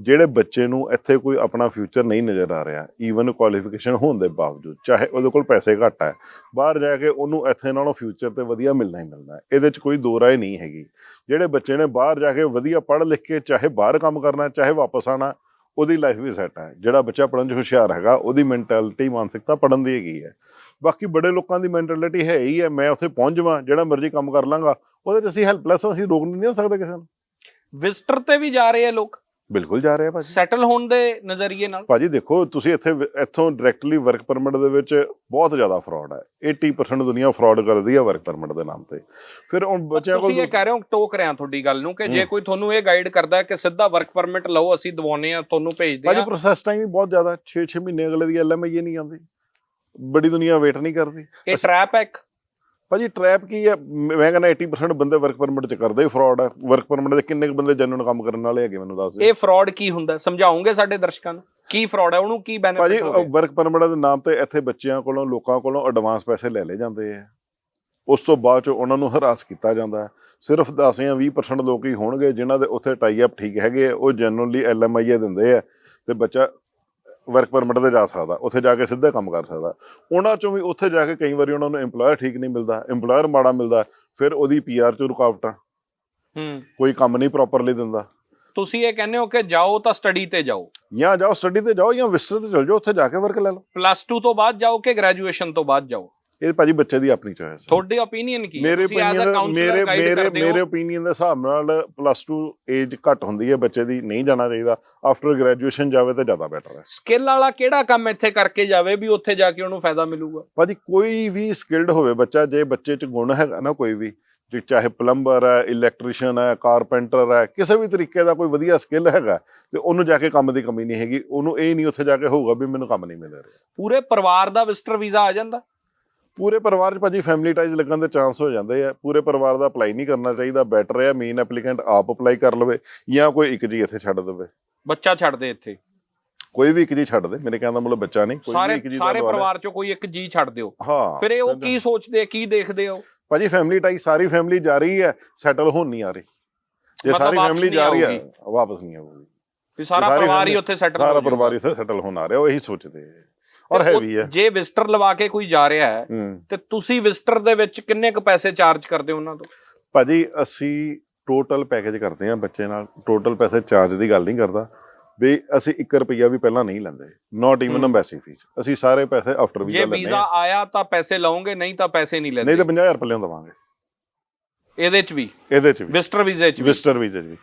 ਜਿਹੜੇ ਬੱਚੇ ਨੂੰ ਇੱਥੇ ਕੋਈ ਆਪਣਾ ਫਿਊਚਰ ਨਹੀਂ ਨਜ਼ਰ ਆ ਰਿਹਾ ਈਵਨ ਕੁਆਲੀਫਿਕੇਸ਼ਨ ਹੋਣ ਦੇ ਬਾਵਜੂਦ, ਚਾਹੇ ਉਹਦੇ ਕੋਲ ਪੈਸੇ ਘੱਟ ਹੈ ਬਾਹਰ ਜਾ ਕੇ ਉਹਨੂੰ ਇੱਥੇ ਨਾਲੋਂ ਫਿਊਚਰ ਤੇ ਵਧੀਆ ਮਿਲਣਾ ਹੀ ਮਿਲਣਾ, ਇਹਦੇ 'ਚ ਕੋਈ ਦੋ ਰਾਏ ਨਹੀਂ ਹੈਗੀ। ਜਿਹੜੇ ਬੱਚੇ ਨੇ ਬਾਹਰ ਜਾ ਕੇ ਵਧੀਆ ਪੜ੍ਹ ਲਿਖ ਕੇ, ਚਾਹੇ ਬਾਹਰ ਕੰਮ ਕਰਨਾ, ਚਾਹੇ ਵਾਪਸ ਆਣਾ ਉਹਦੀ ਲਾਈਫ ਵੀ ਸੈੱਟ ਹੈ ਜਿਹੜਾ ਬੱਚਾ ਪੜ੍ਹਨ 'ਚ ਹੁਸ਼ਿਆਰ ਹੈਗਾ, ਉਹਦੀ ਮੈਂਟੈਲਿਟੀ ਮਾਨਸਿਕਤਾ ਪੜ੍ਹਨ ਦੀ ਹੈਗੀ ਹੈ। ਬਾਕੀ ਬੜੇ ਲੋਕਾਂ ਦੀ ਮੈਂਟੈਲਿਟੀ ਹੈ ਹੀ ਹੈ, ਮੈਂ ਉੱਥੇ ਪਹੁੰਚ ਜਾਵਾਂ, ਜਿਹੜਾ ਮਰਜ਼ੀ ਕੰਮ ਕਰ ਲਾਂਗਾ, ਉਹਦੇ 'ਚ ਅਸੀਂ ਹੈਲਪਲੈਸ ਅਸੀਂ ਰੋਕ ਨਹੀਂ ਨਾ ਸਕਦੇ ਕਿਸੇ ਨੂੰ। ਵਿਜ਼ਟਰ ਤੇ ਵੀ ਜਾ ਰਹੇ ਆ ਲੋਕ। ਬਿਲਕੁਲ ਜਾ ਰਹੇ ਭਾਜੀ। ਸੈਟਲ ਹੋਣ ਦੇ ਨਜ਼ਰੀਏ ਨਾਲ? ਭਾਜੀ ਦੇਖੋ ਤੁਸੀਂ ਇੱਥੇ ਇੱਥੋਂ ਡਾਇਰੈਕਟਲੀ ਵਰਕ ਪਰਮਿਟ ਦੇ ਵਿੱਚ ਬਹੁਤ ਜ਼ਿਆਦਾ ਫਰਾਡ ਹੈ। 80% ਦੁਨੀਆ ਫਰਾਡ ਕਰਦੀ ਹੈ ਵਰਕ ਪਰਮਿਟ ਦੇ ਨਾਮ ਤੇ। ਫਿਰ ਹੁਣ ਬੱਚਿਆਂ ਕੋਲ ਤੁਸੀਂ ਇਹ ਕਹਿ ਰਹੇ ਹੋ ਟੋਕ ਰਿਹਾ ਤੁਹਾਡੀ ਗੱਲ ਨੂੰ ਕਿ ਜੇ। ਕੋਈ ਤੁਹਾਨੂੰ ਇਹ ਗਾਈਡ ਕਰਦਾ ਹੈ ਕਿ ਸਿੱਧਾ ਵਰਕ ਪਰਮਿਟ ਲਓ ਅਸੀਂ ਦਵਾਉਨੇ ਆ ਤੁਹਾਨੂੰ ਭੇਜਦੇ ਭਾਜੀ ਆ ਪ੍ਰੋਸੈਸ ਟਾਈਮ ਵੀ ਬਹੁਤ ਜ਼ਿਆਦਾ 6-6 ਮਹੀਨੇ ਅਗਲੇ ਦੀ ਐਲਐਮਆਈ ਨਹੀਂ ਆਉਂਦੀ। ਬੜੀ ਦੁਨੀਆ ਵੇਟ ਨਹੀਂ ਕਰਦੀ। ਇਹ ਟ੍ਰੈਪ ਹੈ ਇੱਕ। ਭਾਜੀ ਟ੍ਰੈਪ ਕੀ ਹੈ ਮ- ਕਹਿੰਦਾ 80% ਬੰਦੇ ਵਰਕ ਪਰਮਿਟ ਚ ਕਰਦੇ ਫਰਾਡ ਹੈ ਵਰਕ ਪਰਮਿਟ ਦੇ ਕਿੰਨੇ ਕੁ ਬੰਦੇ ਜੈਨੂਨ ਕੰਮ ਕਰਨ ਵਾਲੇ ਹੈਗੇ ਮੈਨੂੰ ਦੱਸ ਦਿਓ। ਇਹ ਫਰਾਡ ਕੀ ਹੁੰਦਾ? ਸਮਝਾਓਗੇ ਸਾਡੇ ਦਰਸ਼ਕਾਂ ਨੂੰ? ਕੀ ਫਰਾਡ ਹੈ ਉਹਨੂੰ ਕੀ ਭਾਜੀ ਬੈਨੀਫਿਟ ਹੋਵੇ? ਵਰਕ ਪਰਮਿਟ ਦੇ ਨਾਮ ਤੇ ਇੱਥੇ ਬੱਚਿਆਂ ਕੋਲੋਂ ਲੋਕਾਂ ਕੋਲੋਂ ਐਡਵਾਂਸ ਪੈਸੇ ਲੈ ਲਏ ਜਾਂਦੇ ਆ। ਉਸ ਤੋਂ ਬਾਅਦ ਚ ਉਹਨਾਂ ਨੂੰ ਹਰਾਸ ਕੀਤਾ ਜਾਂਦਾ ਹੈ। ਸਿਰਫ 10 ਜਾਂ 20% ਲੋਕ ਹੀ ਹੋਣਗੇ ਜਿਨ੍ਹਾਂ ਦੇ ਉੱਥੇ ਟਾਈ ਅਪ ਠੀਕ ਹੈਗੇ ਆ, ਉਹ ਜੈਨੂਨਲੀ ਐਲਐਮਆਈ ਦਿੰਦੇ ਆ। ਤੇ ਬੱਚਾ ਵਰਕ ਪਰਮਿਟ ਤੇ ਜਾ ਸਕਦਾ ਉੱਥੇ ਜਾ ਕੇ ਸਿੱਧਾ ਕੰਮ ਕਰ ਸਕਦਾ। ਉਹਨਾਂ ਚੋਂ ਵੀ ਉੱਥੇ ਜਾ ਕੇ ਕਈ ਵਾਰੀ ਉਹਨਾਂ ਨੂੰ EMPLOYER ਠੀਕ ਨਹੀਂ ਮਿਲਦਾ EMPLOYER ਮਾੜਾ ਮਿਲਦਾ ਫਿਰ ਉਹਦੀ ਪੀਆਰ ਚ ਰੁਕਾਵਟਾਂ। ਹੂੰ। ਕੋਈ ਕੰਮ ਨਹੀਂ ਪ੍ਰੋਪਰਲੀ ਦਿੰਦਾ। ਤੁਸੀਂ ਇਹ ਕਹਿੰਦੇ ਹੋ ਕਿ ਜਾਓ ਤਾਂ ਸਟੱਡੀ ਤੇ ਜਾਓ। ਜਾਂ ਜਾਓ ਸਟੱਡੀ ਤੇ ਜਾਓ ਜਾਂ ਵਿਸਟਰ ਤੇ ਚਲ ਜਾਓ ਉੱਥੇ ਜਾ ਕੇ ਵਰਕ ਲੈ ਲਓ। ਪਲੱਸ 2 ਤੋਂ ਬਾਅਦ ਜਾਓ ਕਿ ਗ੍ਰੈਜੂਏਸ਼ਨ ਤੋਂ ਬਾਅਦ ਜਾਓ? ਇਹ ਭਾਜੀ ਬੱਚੇ ਦੀ ਆਪਣੀ ਚੋਇਸ ਹੈ। ਤੁਹਾਡੀ ਓਪੀਨੀਅਨ ਕੀ ਮੇਰੇ ਤੁਸੀਂ ਐਜ਼ ਅ opinion- ਮੇਰੇ ਮੇਰੇ ਮੇਰੇ ਓਪੀਨੀਅਨ ਦੇ ਹਿਸਾਬ ਨਾਲ ਪਲੱਸ 2 ਏਜ ਘੱਟ ਹੁੰਦੀ ਹੈ ਬੱਚੇ ਦੀ ਨਹੀਂ ਜਾਣਾ ਚਾਹੀਦਾ। ਆਫਟਰ ਗ੍ਰੈਜੂਏਸ਼ਨ ਜਾਵੇ ਤਾਂ ਜ਼ਿਆਦਾ ਬੈਟਰ ਹੈ। ਸਕਿੱਲ ਵਾਲਾ ਕਿਹੜਾ ਕੰਮ ਇੱਥੇ ਕਰਕੇ ਜਾਵੇ ਵੀ ਉੱਥੇ ਜਾ ਕੇ ਉਹਨੂੰ ਫਾਇਦਾ ਮਿਲੂਗਾ? ਭਾਜੀ ਕੋਈ ਵੀ ਸਕਿਲਡ ਹੋਵੇ ਬੱਚਾ ਜੇ ਬੱਚੇ 'ਚ ਗੁਣ ਹੈਗਾ ਨਾ ਕੋਈ ਵੀ ਜੇ ਚਾਹੇ ਪਲੰਬਰ ਹੈ ਇਲੈਕਟ੍ਰੀਸ਼ੀਅਨ ਹੈ ਕਾਰਪੈਂਟਰ ਹੈ ਕਿਸੇ ਵੀ ਤਰੀਕੇ ਦਾ ਕੋਈ ਵਧੀਆ ਸਕਿੱਲ ਹੈਗਾ ਤੇ ਉਹਨੂੰ ਜਾ ਕੇ ਕੰਮ ਦੀ ਕਮੀ ਨਹੀਂ ਹੈਗੀ ਉਹਨੂੰ ਇਹ ਨਹੀਂ ਉੱਥੇ ਜਾ ਕੇ ਹੋਊਗਾ ਵੀ ਮੈਨੂੰ ਕੰਮ ਨਹੀਂ ਮਿਲ ਰਿਹਾ। ਪੂਰੇ ਪਰਿਵਾਰ ਦਾ ਵਿਜ਼ਟਰ ਵੀਜ਼ਾ ਆ ਜਾਂਦਾ? ਪੂਰੇ ਪਰਿਵਾਰ 'ਚ ਭਾਜੀ ਫੈਮਿਲੀ ਟਾਈਜ਼ ਲੱਗਣ ਦੇ ਚਾਂਸ ਹੋ ਜਾਂਦੇ ਆ। ਪੂਰੇ ਪਰਿਵਾਰ ਦਾ ਅਪਲਾਈ ਨਹੀਂ ਕਰਨਾ ਚਾਹੀਦਾ ਬੈਟਰ ਹੈ ਮੇਨ ਐਪਲੀਕੈਂਟ ਆਪ ਅਪਲਾਈ ਕਰ ਲਵੇ ਜਾਂ ਕੋਈ ਇੱਕ ਜੀ ਇੱਥੇ ਛੱਡ ਦੇਵੇ। ਬੱਚਾ ਛੱਡ ਦੇ ਇੱਥੇ। ਕੋਈ ਵੀ ਇੱਕ ਜੀ ਛੱਡ ਦੇ ਮੇਰੇ ਕਹਿਣ ਦਾ ਮਤਲਬ ਬੱਚਾ ਨਹੀਂ ਕੋਈ ਵੀ ਸਾਰੇ ਇੱਕ ਜੀ ਦਾ ਸਾਰੇ ਦੁਆਰਾ- ਪਰਿਵਾਰ ਚੋਂ ਕੋਈ ਇੱਕ ਜੀ ਛੱਡ ਦਿਓ। ਹਾਂ ਫਿਰ ਇਹ ਉਹ ਕੀ ਸੋਚਦੇ ਆ, ਕੀ ਦੇਖਦੇ ਹੋ ਭਾਜੀ ਫੈਮਿਲੀ ਟਾਈ ਸਾਰੀ ਫੈਮਿਲੀ ਜਾ ਰਹੀ ਹੈ ਸੈਟਲ ਹੋਣ ਨਹੀਂ ਆ ਰਹੀ। ਜੇ ਮਤਲਬ ਸਾਰੀ ਵਾਪਸ ਫੈਮਿਲੀ ਨਹੀਂ ਜਾ ਰਹੀ ਹੈ ਆਊਗੀ। ਵਾਪਸ ਨਹੀਂ ਆਊਗੀ। ਵੀ ਸਾਰਾ ਸਾਰੀ ਪਰਿਵਾਰ ਹੀ family- ਉੱਥੇ ਸੈਟਲ ਸਾਰਾ ਪਰਿਵਾਰ ਇੱਥੇ ਸੈਟਲ ਹੋਣ ਆ ਰਿਹਾ ਉਹ ਇਹੀ ਸੋਚਦੇ ਹੈ ਔਰ ਹੈਵੀ ਹੈ। ਜੇ ਵਿਜ਼ਟਰ ਲਵਾ ਕੇ ਕੋਈ ਜਾ ਰਿਹਾ ਹੈ ਤੇ ਤੁਸੀਂ ਵਿਜ਼ਟਰ ਦੇ ਵਿੱਚ ਕਿੰਨੇ ਕੁ ਪੈਸੇ ਚਾਰਜ ਕਰਦੇ ਹੋ ਉਹਨਾਂ ਤੋਂ? ਭਾਜੀ ਅਸੀਂ ਟੋਟਲ ਪੈਕੇਜ ਕਰਦੇ ਹਾਂ ਬੱਚੇ ਨਾਲ। ਟੋਟਲ ਪੈਸੇ ਚਾਰਜ ਦੀ ਗੱਲ ਨਹੀਂ ਕਰਦਾ। ਵੀ ਅਸੀਂ 1 ਰੁਪਿਆ ਵੀ ਪਹਿਲਾਂ ਨਹੀਂ ਲੈਂਦੇ। ਨਾਟ ਈਵਨ ਹੂੰ। ਐਮਬੈਸੀ ਫੀਸ ਅਸੀਂ ਸਾਰੇ ਪੈਸੇ ਆਫਟਰ ਵੀਜ਼ਾ ਜੇ ਲੈਂਦੇ ਵੀਜ਼ਾ ਹਾਂ। ਆਇਆ ਤਾਂ ਪੈਸੇ ਲਓਗੇ ਨਹੀਂ ਤਾਂ ਪੈਸੇ ਨਹੀਂ ਨਹੀਂ ਲੈਂਦੇ ਤਾਂ 50000 ਰੁਪਏ ਦੇਵਾਂਗੇ। ਇਹਦੇ ਚ ਵੀ? ਇਹਦੇ ਚ ਵੀ। ਵਿਜ਼ਟਰ ਵੀਜ਼ੇ ਚ ਵੀ? ਵਿਜ਼ਟਰ ਵੀਜ਼ੇ ਚ ਵੀ।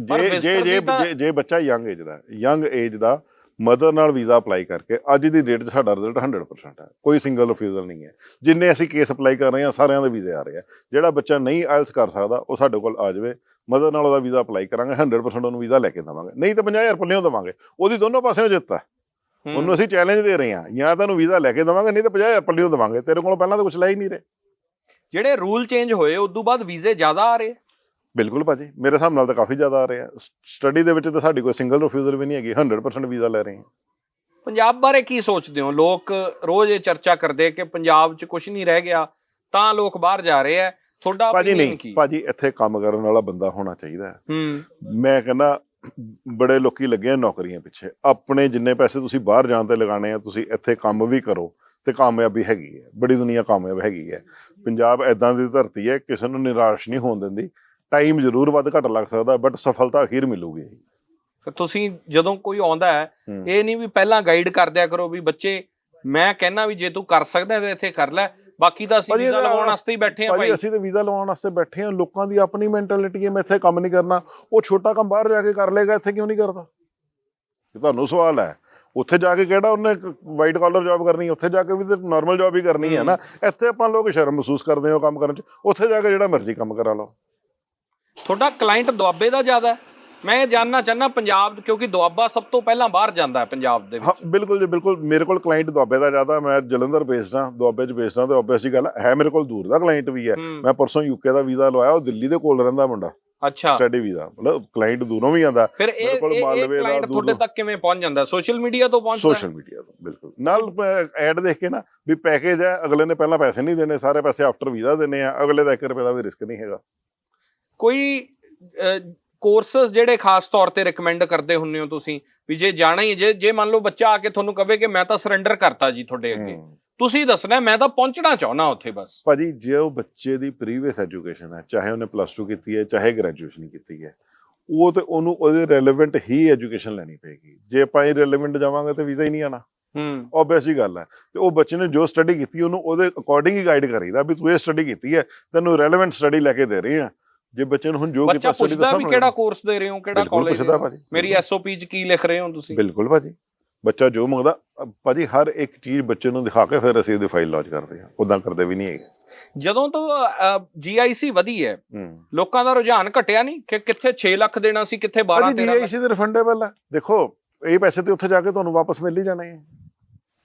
ਜੇ ਜੇ ਜੇ ਜੇ- ਜੇ ਬੱਚਾ ਯੰਗ ਏਜ ਦਾ ਯੰਗ ਏਜ ਦਾ ਮਦਰ ਨਾਲ ਵੀਜ਼ਾ ਅਪਲਾਈ ਕਰਕੇ ਅੱਜ ਦੀ ਡੇਟ 'ਚ ਸਾਡਾ ਰਿਜ਼ਲਟ 100% ਹੈ। ਕੋਈ ਸਿੰਗਲ ਰਿਫਿਊਜ਼ਲ ਨਹੀਂ ਹੈ। ਜਿੰਨੇ ਅਸੀਂ ਕੇਸ ਅਪਲਾਈ ਕਰ ਰਹੇ ਹਾਂ ਸਾਰਿਆਂ ਦੇ ਵੀਜ਼ੇ ਆ ਰਹੇ ਆ। ਜਿਹੜਾ ਬੱਚਾ ਨਹੀਂ ਆਇਲਸ ਕਰ ਸਕਦਾ ਉਹ ਸਾਡੇ ਕੋਲ ਆ ਜਾਵੇ। ਮਦਰ ਨਾਲ ਉਹਦਾ ਵੀਜ਼ਾ ਅਪਲਾਈ ਕਰਾਂਗੇ 100% ਉਹਨੂੰ ਵੀਜ਼ਾ ਲੈ ਕੇ ਦੇਵਾਂਗੇ। ਨਹੀਂ ਤਾਂ 50000 ਰੁਪਏ ਲਿਓ ਦੇਵਾਂਗੇ। ਉਹਦੀ ਦੋਨੋਂ ਪਾਸਿਓਂ ਜਿੱਤ ਹੈ। ਉਹਨੂੰ ਅਸੀਂ ਚੈਲੰਜ ਦੇ ਰਹੇ ਹਾਂ। ਜਾਂ ਤਾਂ ਉਹਨੂੰ ਵੀਜ਼ਾ ਲੈ ਕੇ ਦੇਵਾਂਗੇ ਨਹੀਂ ਤਾਂ 50000 ਰੁਪਏ ਲਿਓ ਦੇਵਾਂਗੇ। ਤੇਰੇ ਕੋਲ ਪਹਿਲਾਂ ਤਾਂ ਕੁਝ ਲੈ ਹੀ ਨਹੀਂ ਰਹੇ। ਜਿਹੜੇ ਰੂਲ ਚੇਂਜ ਹੋਏ ਉਸ ਤੋਂ ਬਾਅਦ ਵੀਜ਼ੇ ਜ਼ਿਆਦਾ ਆ ਰਹੇ। ਬਿਲਕੁਲ ਭਾਜੀ ਮੇਰੇ ਹਿਸਾਬ ਨਾਲ ਤਾਂ ਕਾਫੀ ਜ਼ਿਆਦਾ ਆ ਰਹੇ। ਸਟੱਡੀ ਦੇ ਵਿੱਚ ਤਾਂ ਸਾਡੀ ਕੋਈ ਸਿੰਗਲ ਰਿਫਿਊਜ਼ਲ ਵੀ ਨਹੀਂ ਹੈਗੀ 100% ਵੀਜ਼ਾ ਲੈ ਰਹੇ ਹਾਂ। ਪੰਜਾਬ ਬਾਰੇ ਕੀ ਸੋਚਦੇ ਹੋ? ਲੋਕ ਰੋਜ਼ ਇਹ ਚਰਚਾ ਕਰਦੇ ਕਿ ਪੰਜਾਬ 'ਚ ਕੁਝ ਨਹੀਂ ਰਹਿ ਗਿਆ ਤਾਂ ਲੋਕ ਬਾਹਰ ਜਾ ਰਹੇ ਆ। ਤੁਹਾਡਾ ਭਾਜੀ ਨਹੀਂ ਕੀ? ਭਾਜੀ ਇੱਥੇ ਕੰਮ ਕਰਨ ਵਾਲਾ ਬੰਦਾ ਹੋਣਾ ਚਾਹੀਦਾ। ਹੈ। ਹੂੰ ਮੈਂ ਕਹਿੰਦਾ ਬੜੇ ਲੋਕੀ ਲੱਗੇ ਆ ਨੌਕਰੀਆਂ ਪਿੱਛੇ। ਆਪਣੇ ਜਿੰਨੇ ਪੈਸੇ ਤੁਸੀਂ ਬਾਹਰ ਜਾਣ ਤੇ ਲਗਾਣੇ ਆ ਤੁਸੀਂ ਇੱਥੇ ਕੰਮ ਵੀ ਕਰੋ ਤੇ ਕਾਮਯਾਬੀ ਹੈਗੀ ਹੈ। ਬੜੀ ਦੁਨੀਆ ਕਾਮਯਾਬ ਹੈਗੀ ਹੈ। ਪੰਜਾਬ ਐਦਾਂ ਦੀ ਧਰਤੀ ਹੈ ਕਿਸੇ ਨੂੰ ਨਿਰਾਸ਼ ਨਹੀਂ ਹੋਣ ਦਿੰਦੀ। ਟਾਈਮ ਜ਼ਰੂਰ ਵੱਧ ਘੱਟ ਲੱਗ ਸਕਦਾ ਬਟ ਸਫਲਤਾ ਅਖੀਰ ਮਿਲੂਗੀ। ਤੁਸੀਂ ਜਦੋਂ ਕੋਈ ਆਉਂਦਾ ਹੈ। ਇਹ ਨਹੀਂ ਵੀ ਪਹਿਲਾਂ ਗਾਈਡ ਕਰ ਦਿਆ ਕਰੋ ਵੀ ਬੱਚੇ ਮੈਂ ਕਹਿਣਾ ਵੀ ਜੇ ਤੂੰ ਕਰ ਸਕਦਾ ਤਾਂ ਇੱਥੇ ਕਰ ਲੈ ਬਾਕੀ ਤਾਂ ਅਸੀਂ ਵੀਜ਼ਾ ਲਵਾਉਣ ਵਾਸਤੇ ਹੀ ਬੈਠੇ ਆ ਭਾਈ। ਅਸੀਂ ਤੇ ਵੀਜ਼ਾ ਲਵਾਉਣ ਵਾਸਤੇ ਬੈਠੇ ਹਾਂ ਲੋਕਾਂ ਦੀ ਆਪਣੀ ਮੈਂਟੈਲਿਟੀ ਹੈ ਮੈਂ ਇੱਥੇ ਕੰਮ ਨਹੀਂ ਕਰਨਾ ਉਹ ਛੋਟਾ ਕੰਮ ਬਾਹਰ ਜਾ ਕੇ ਕਰ ਲੇਗਾ ਇੱਥੇ ਕਿਉਂ ਨਹੀਂ ਕਰਦਾ? ਇਹ ਤੁਹਾਨੂੰ ਸਵਾਲ ਹੈ ਉੱਥੇ ਜਾ ਕੇ ਕਿਹੜਾ ਉਹਨੇ ਵਾਈਟ ਕਾਲਰ ਜੌਬ ਕਰਨੀ ਉੱਥੇ ਜਾ ਕੇ ਵੀ ਤੇ ਨਾਰਮਲ ਜੌਬ ਹੀ ਕਰਨੀ ਹੈ ਨਾ ਇੱਥੇ ਆਪਾਂ ਲੋਕ ਸ਼ਰਮ ਮਹਿਸੂਸ ਕਰਦੇ ਹਾਂ ਕੰਮ ਕਰਨ ਚ ਉੱਥੇ ਜਾ ਕੇ ਜਿਹੜਾ ਮਰਜ਼ੀ ਕੰਮ ਕਰਾ ਲਓ। ਤੁਹਾਡਾ ਕਲਾਇੰਟ ਦੁਆਬੇ ਦਾ ਜ਼ਿਆਦਾ ਹੈ। ਮੈਂ ਇਹ ਜਾਨਣਾ ਚਾਹਨਾ ਪੰਜਾਬ ਕਿਉਂਕਿ ਦੁਆਬਾ ਸਭ ਤੋਂ ਪਹਿਲਾਂ ਬਾਹਰ ਜਾਂਦਾ ਹੈ ਪੰਜਾਬ ਦੇ ਹਾਂ ਵਿੱਚ। ਬਿਲਕੁਲ ਜੀ ਬਿਲਕੁਲ। ਮੇਰੇ ਕੋਲ ਕਲਾਇੰਟ ਦੁਆਬੇ ਦਾ ਜ਼ਿਆਦਾ ਮੈਂ ਜਲੰਧਰ ਬੇਸਡ ਹਾਂ ਦੁਆਬੇ ਚ ਬੇਸਡ ਹਾਂ ਤੇ ਆਬਵੀਅਸਲੀ ਗੱਲ ਹੈ ਮੇਰੇ ਕੋਲ ਦੂਰ ਦਾ ਕਲਾਇੰਟ ਵੀ ਹੈ। ਹੂੰ, ਮੈਂ ਪਰਸੋਂ ਯੂਕੇ ਦਾ ਵੀਜ਼ਾ ਲਵਾਇਆ ਉਹ ਦਿੱਲੀ ਦੇ ਕੋਲ ਰਹਿੰਦਾ ਮੁੰਡਾ। ਅੱਛਾ। ਸਟੱਡੀ ਵੀਜ਼ਾ ਮਤਲਬ ਕਲਾਇੰਟ ਦੂਰੋਂ ਵੀ ਆਂਦਾ ਫਿਰ ਮੇਰੇ ਇਹ ਕੋਲ ਇਹ ਮਾਲਵੇ ਦਾ, ਕਲਾਇੰਟ ਤੁਹਾਡੇ ਦੂਰੋਂ। ਤੱਕ ਕਿਵੇਂ ਪਹੁੰਚ ਜਾਂਦਾ ਸੋਸ਼ਲ ਮੀਡੀਆ ਤੋਂ ਪਹੁੰਚਦਾ ਸੋਸ਼ਲ ਮੀਡੀਆ ਤੋਂ ਬਿਲਕੁਲ। ਨਾਲ ਐਡ ਦੇਖ ਕੇ ਨਾ ਵੀ ਪੈਕੇਜ ਹੈ ਅਗਲੇ ਨੇ ਪਹਿਲਾਂ ਪੈਸੇ ਨਹੀਂ ਦੇਣੇ ਸਾਰੇ ਪੈਸੇ ਆਫਟਰ ਵੀਜ਼ਾ ਦੇਣੇ ਆ ਅਗਲੇ ਦਾ 1 ਰੁਪਏ ਦਾ ਵੀ ਰਿਸਕ ਨਹੀਂ ਹੈਗਾ। ਕੋਈ ਕੋਰਸਸ ਜਿਹੜੇ ਖਾਸ ਤੌਰ ਤੇ ਰეკਮੈਂਡ ਕਰਦੇ ਹੁੰਨੇ ਹੋ ਤੁਸੀਂ? ਵੀ ਜੇ ਜਾਣਾ ਹੀ ਜੇ ਜੇ ਮੰਨ ਲਓ ਬੱਚਾ ਆ ਕੇ ਤੁਹਾਨੂੰ ਕਵੇ ਕਿ ਮੈਂ ਤਾਂ ਸਰੈਂਡਰ ਕਰਤਾ ਜੀ ਤੁਹਾਡੇ ਅੱਗੇ। ਤੁਸੀਂ ਦੱਸਣਾ ਮੈਂ ਤਾਂ ਪਹੁੰਚਣਾ ਚਾਹੁੰਦਾ ਉੱਥੇ ਬਸ। ਭਾਜੀ ਜੇ ਉਹ ਬੱਚੇ ਦੀ ਪ੍ਰੀਵੀਅਸ ਐਜੂਕੇਸ਼ਨ ਹੈ ਚਾਹੇ ਉਹਨੇ ਪਲੱਸ 2 ਕੀਤੀ ਹੈ ਚਾਹੇ ਗ੍ਰੈਜੂਏਸ਼ਨ ਕੀਤੀ ਹੈ ਉਹ ਤੇ ਉਹਨੂੰ ਉਹਦੇ ਰੈਲੇਵੈਂਟ ਹੀ ਐਜੂਕੇਸ਼ਨ ਲੈਣੀ ਪਏਗੀ। ਜੇ ਆਪਾਂ ਇਰੈਲੇਵੈਂਟ ਜਾਵਾਂਗੇ ਤੇ ਵੀਜ਼ਾ ਹੀ ਨਹੀਂ ਆਣਾ। ਹੂੰ। ਆਬਵੀਅਸ ਹੀ ਗੱਲ ਹੈ। ਤੇ ਉਹ ਬੱਚੇ ਨੇ ਜੋ ਸਟੱਡੀ ਕੀਤੀ ਉਹਨੂੰ ਉਹਦੇ ਅਕੋਰਡਿੰਗ ਹੀ ਗਾਈਡ ਕਰੀਦਾ ਵੀ ਤੂੰ ਇਹ ਸਟੱਡੀ ਕੀਤੀ ਹੈ ਤੈਨੂੰ ਰੈਲੇਵੈਂਟ ਸਟੱਡੀ ਲੈ ਕੇ ਦੇ ਰਹੇ ਆ ਜੇ ਬੱਚੇ ਨੂੰ ਹੁਣ ਜੋ ਕੀਤਾ ਸਟੱਡੀ ਪੁੱਛਦਾ ਵੀ ਕਿਹੜਾ ਕੋਰਸ ਦੇ ਰਹੇ ਹੋ ਕਿਹੜਾ ਕਾਲਜ ਭਾਜੀ ਮੇਰੀ ਐਸਓਪੀ ਚ ਕੀ ਲਿਖ ਰਹੇ ਹੋ ਤੁਸੀਂ? ਬਿਲਕੁਲ ਭਾਜੀ। ਬੱਚਾ ਜੋ ਮੰਗਦਾ ਭਾਜੀ ਹਰ ਇੱਕ ਚੀਜ਼ ਬੱਚੇ ਨੂੰ ਦਿਖਾ ਕੇ ਫਿਰ ਅਸੀਂ ਉਹਦੀ ਫਾਈਲ ਲੌਂਚ ਕਰਦੇ ਹਾਂ। ਉਦਾਂ ਕਰਦੇ ਵੀ ਨਹੀਂ ਹੈਗੇ। ਜਦੋਂ ਤੋਂ ਜੀਆਈਸੀ ਵਧੀ ਹੈ ਲੋਕਾਂ ਦਾ ਰੁਝਾਨ ਘਟਿਆ ਨਹੀਂ ਕਿ ਕਿੱਥੇ 6 ਲੱਖ ਦੇਣਾ ਸੀ ਕਿੱਥੇ 12 ਭਾਜੀ 13 ਲੱਖ? ਜੀਆਈਸੀ ਦੇ ਰਿਫੰਡੇਬਲ ਹੈ ਦੇਖੋ ਇਹ ਪੈਸੇ ਤੇ ਉੱਥੇ ਜਾ ਕੇ ਤੁਹਾਨੂੰ ਵਾਪਸ ਮਿਲ ਹੀ ਜਾਣੇ ਹੈ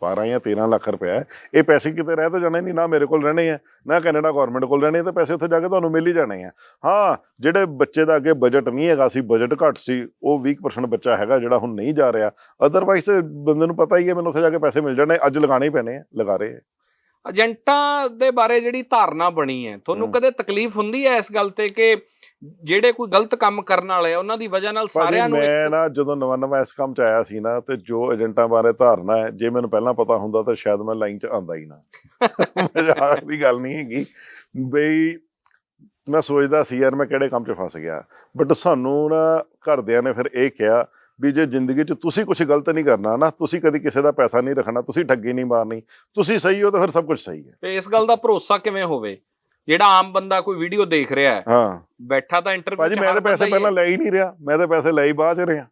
12 ਜਾਂ 13 ਲੱਖ ਰੁਪਏ ਹੈ। ਇਹ ਪੈਸੇ ਕਿਤੇ ਰਹਿ ਤਾਂ ਜਾਣੇ ਨਹੀਂ ਨਾ ਮੇਰੇ ਕੋਲ ਰਹਿਣੇ ਆ ਨਾ ਕੈਨੇਡਾ ਗਵਰਨਮੈਂਟ ਕੋਲ ਰਹਿਣੇ ਤੇ ਪੈਸੇ ਉੱਥੇ ਜਾ ਕੇ ਤੁਹਾਨੂੰ ਮਿਲ ਹੀ ਜਾਣੇ ਆ। ਹਾਂ ਜਿਹੜੇ ਬੱਚੇ ਦਾ ਅੱਗੇ ਬਜਟ ਨਹੀਂ ਹੈਗਾ ਸੀ ਬਜਟ ਘੱਟ ਸੀ ਉਹ 20% ਬੱਚਾ ਹੈਗਾ ਜਿਹੜਾ ਹੁਣ ਨਹੀਂ ਜਾ ਰਿਹਾ। ਅਦਰਵਾਈਜ਼ ਬੰਦੇ ਨੂੰ ਪਤਾ ਹੀ ਹੈ ਮੈਨੂੰ ਉੱਥੇ ਜਾ ਕੇ ਪੈਸੇ ਮਿਲ ਜਾਣੇ ਅੱਜ ਲਗਾਣੇ ਹੀ ਪੈਣੇ ਆ ਲਗਾ ਰਹੇ ਆ। ਏਜੰਟਾਂ ਦੇ ਬਾਰੇ ਜਿਹੜੀ ਧਾਰਨਾ ਬਣੀ ਹੈ ਤੁਹਾਨੂੰ। ਕਦੇ ਤਕਲੀਫ ਹੁੰਦੀ ਹੈ ਇਸ ਗੱਲ ਤੇ ਕਿ ਜਿਹੜੇ ਕੋਈ ਗਲਤ ਕੰਮ ਕਰਨ ਵਾਲੇ ਆ ਉਹਨਾਂ ਦੀ ਵਜ੍ਹਾ ਨਾਲ ਸਾਰਿਆਂ ਨੂੰ ਮੈਂ ਨਾ ਜਦੋਂ ਨਵਾਂ ਨਵਾਂ ਇਸ ਕੰਮ ਚ ਆਇਆ ਸੀ ਨਾ ਤੇ ਜੋ ਏਜੰਟਾਂ ਬਾਰੇ ਧਾਰਨਾ ਹੈ ਜੇ ਮੈਨੂੰ ਪਹਿਲਾਂ ਪਤਾ ਹੁੰਦਾ ਤਾਂ ਸ਼ਾਇਦ ਮੈਂ ਲਾਈਨ ਚ ਆਂਦਾ ਹੀ ਨਾ। ਮਜ਼ਾਕ ਦੀ ਗੱਲ ਨਹੀਂ ਹੈਗੀ। ਬਈ ਮੈਂ ਸੋਚਦਾ ਸੀ ਯਾਰ ਮੈਂ ਕਿਹੜੇ ਕੰਮ ਚ ਫਸ ਗਿਆ। ਬਟ ਸਾਨੂੰ ਨਾ ਘਰਦਿਆਂ ਨੇ ਫਿਰ ਇਹ ਕਿਹਾ ਵੀ ਜੇ ਜ਼ਿੰਦਗੀ 'ਚ ਤੁਸੀਂ ਕੁਝ ਗਲਤ ਨਹੀਂ ਕਰਨਾ ਨਾ ਤੁਸੀਂ ਕਦੀ ਕਿਸੇ ਦਾ ਪੈਸਾ ਨਹੀਂ ਰੱਖਣਾ ਤੁਸੀਂ ਠੱਗੀ ਨਹੀਂ ਮਾਰਨੀ ਤੁਸੀਂ ਸਹੀ ਹੋ ਤਾਂ ਫਿਰ ਸਭ ਕੁਝ ਸਹੀ ਹੈ। ਤੇ ਇਸ ਗੱਲ ਦਾ ਭਰੋਸਾ ਕਿਵੇਂ ਹੋਵੇ? ਜਿਹੜਾ ਆਮ ਬੰਦਾ ਕੋਈ ਵੀਡੀਓ ਦੇਖ ਰਿਹਾ ਹੈ ਹਾਂ। ਬੈਠਾ ਤਾਂ ਇੰਟਰਵਿਊ ਭਾਜੀ ਮੈਂ ਤਾਂ ਪੈਸੇ ਪਹਿਲਾਂ ਲੈ ਹੀ ਨਹੀਂ ਰਿਹਾ ਮੈਂ ਤਾਂ ਪੈਸੇ ਲੈ ਹੀ ਬਾਅਦ ਚ ਰਿਹਾ।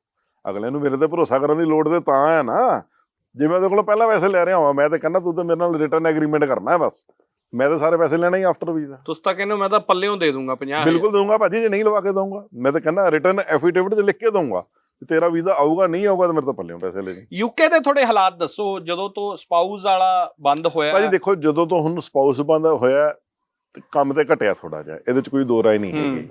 ਅਗਲੇ ਨੂੰ ਮੇਰੇ ਤੇ ਭਰੋਸਾ ਕਰਨ ਦੀ ਲੋੜ ਤੇ ਤਾਂ ਹੈ ਨਾ। ਜੇ ਮੈਂ ਉਹਦੇ ਕੋਲੋਂ ਪਹਿਲਾਂ ਪੈਸੇ ਲੈ ਰਿਹਾ ਹਾਂ ਮੈਂ ਤਾਂ ਕਹਿੰਦਾ ਤੂੰ ਤਾਂ ਮੇਰੇ ਨਾਲ ਰਿਟਰਨ ਐਗਰੀਮੈਂਟ ਕਰਨਾ ਹੈ ਬਸ। ਮੈਂ ਤਾਂ ਸਾਰੇ ਪੈਸੇ ਲੈਣੇ ਹੀ ਆਫਟਰ ਵੀਜ਼ਾ ਤੁਸੀਂ ਤਾਂ ਕਹਿੰਦੇ ਮੈਂ ਤਾਂ ਪੱਲਿਓਂ ਦੇ ਦੂੰਗਾ 50 ਬਿਲਕੁਲ ਦਊਂਗਾ ਭਾਜੀ ਜੇ ਨਹੀਂ ਲਵਾ ਕੇ ਦਊਂਗਾ। ਮੈਂ ਤਾਂ ਕਹਿੰਦਾ ਰਿਟਰਨ ਐਫੀਡੇਵਿਟ ਚ ਲਿਖ ਕੇ ਦਊਂਗਾ। ਤੇ ਤੇਰਾ ਵੀਜ਼ਾ ਆਊਗਾ ਨਹੀਂ ਆਊਗਾ ਤਾਂ ਮੇਰੇ ਤੋਂ ਪੱਲਿਓਂ ਪੈਸੇ ਲੈ ਜੀ ਯੂਕੇ ਦੇ ਥੋੜੇ ਹਾਲਾਤ ਦੱਸੋ ਜਦੋਂ ਤੋਂ ਸਪਾਊਸ ਵਾਲਾ ਬੰਦ ਹੋਇਆ ਭਾਜੀ ਦੇਖੋ ਜਦੋਂ ਤੋਂ ਹੁਣ ਸਪਾਊਸ ਬੰਦ ਹੋਇਆ ਤੇ ਕੰਮ ਤੇ ਘਟਿਆ ਥੋੜਾ ਜਿਹਾ ਇਹਦੇ ਚ ਕੋਈ ਦੋ ਰਾਏ ਨਹੀਂ। ਹੈਗੀ।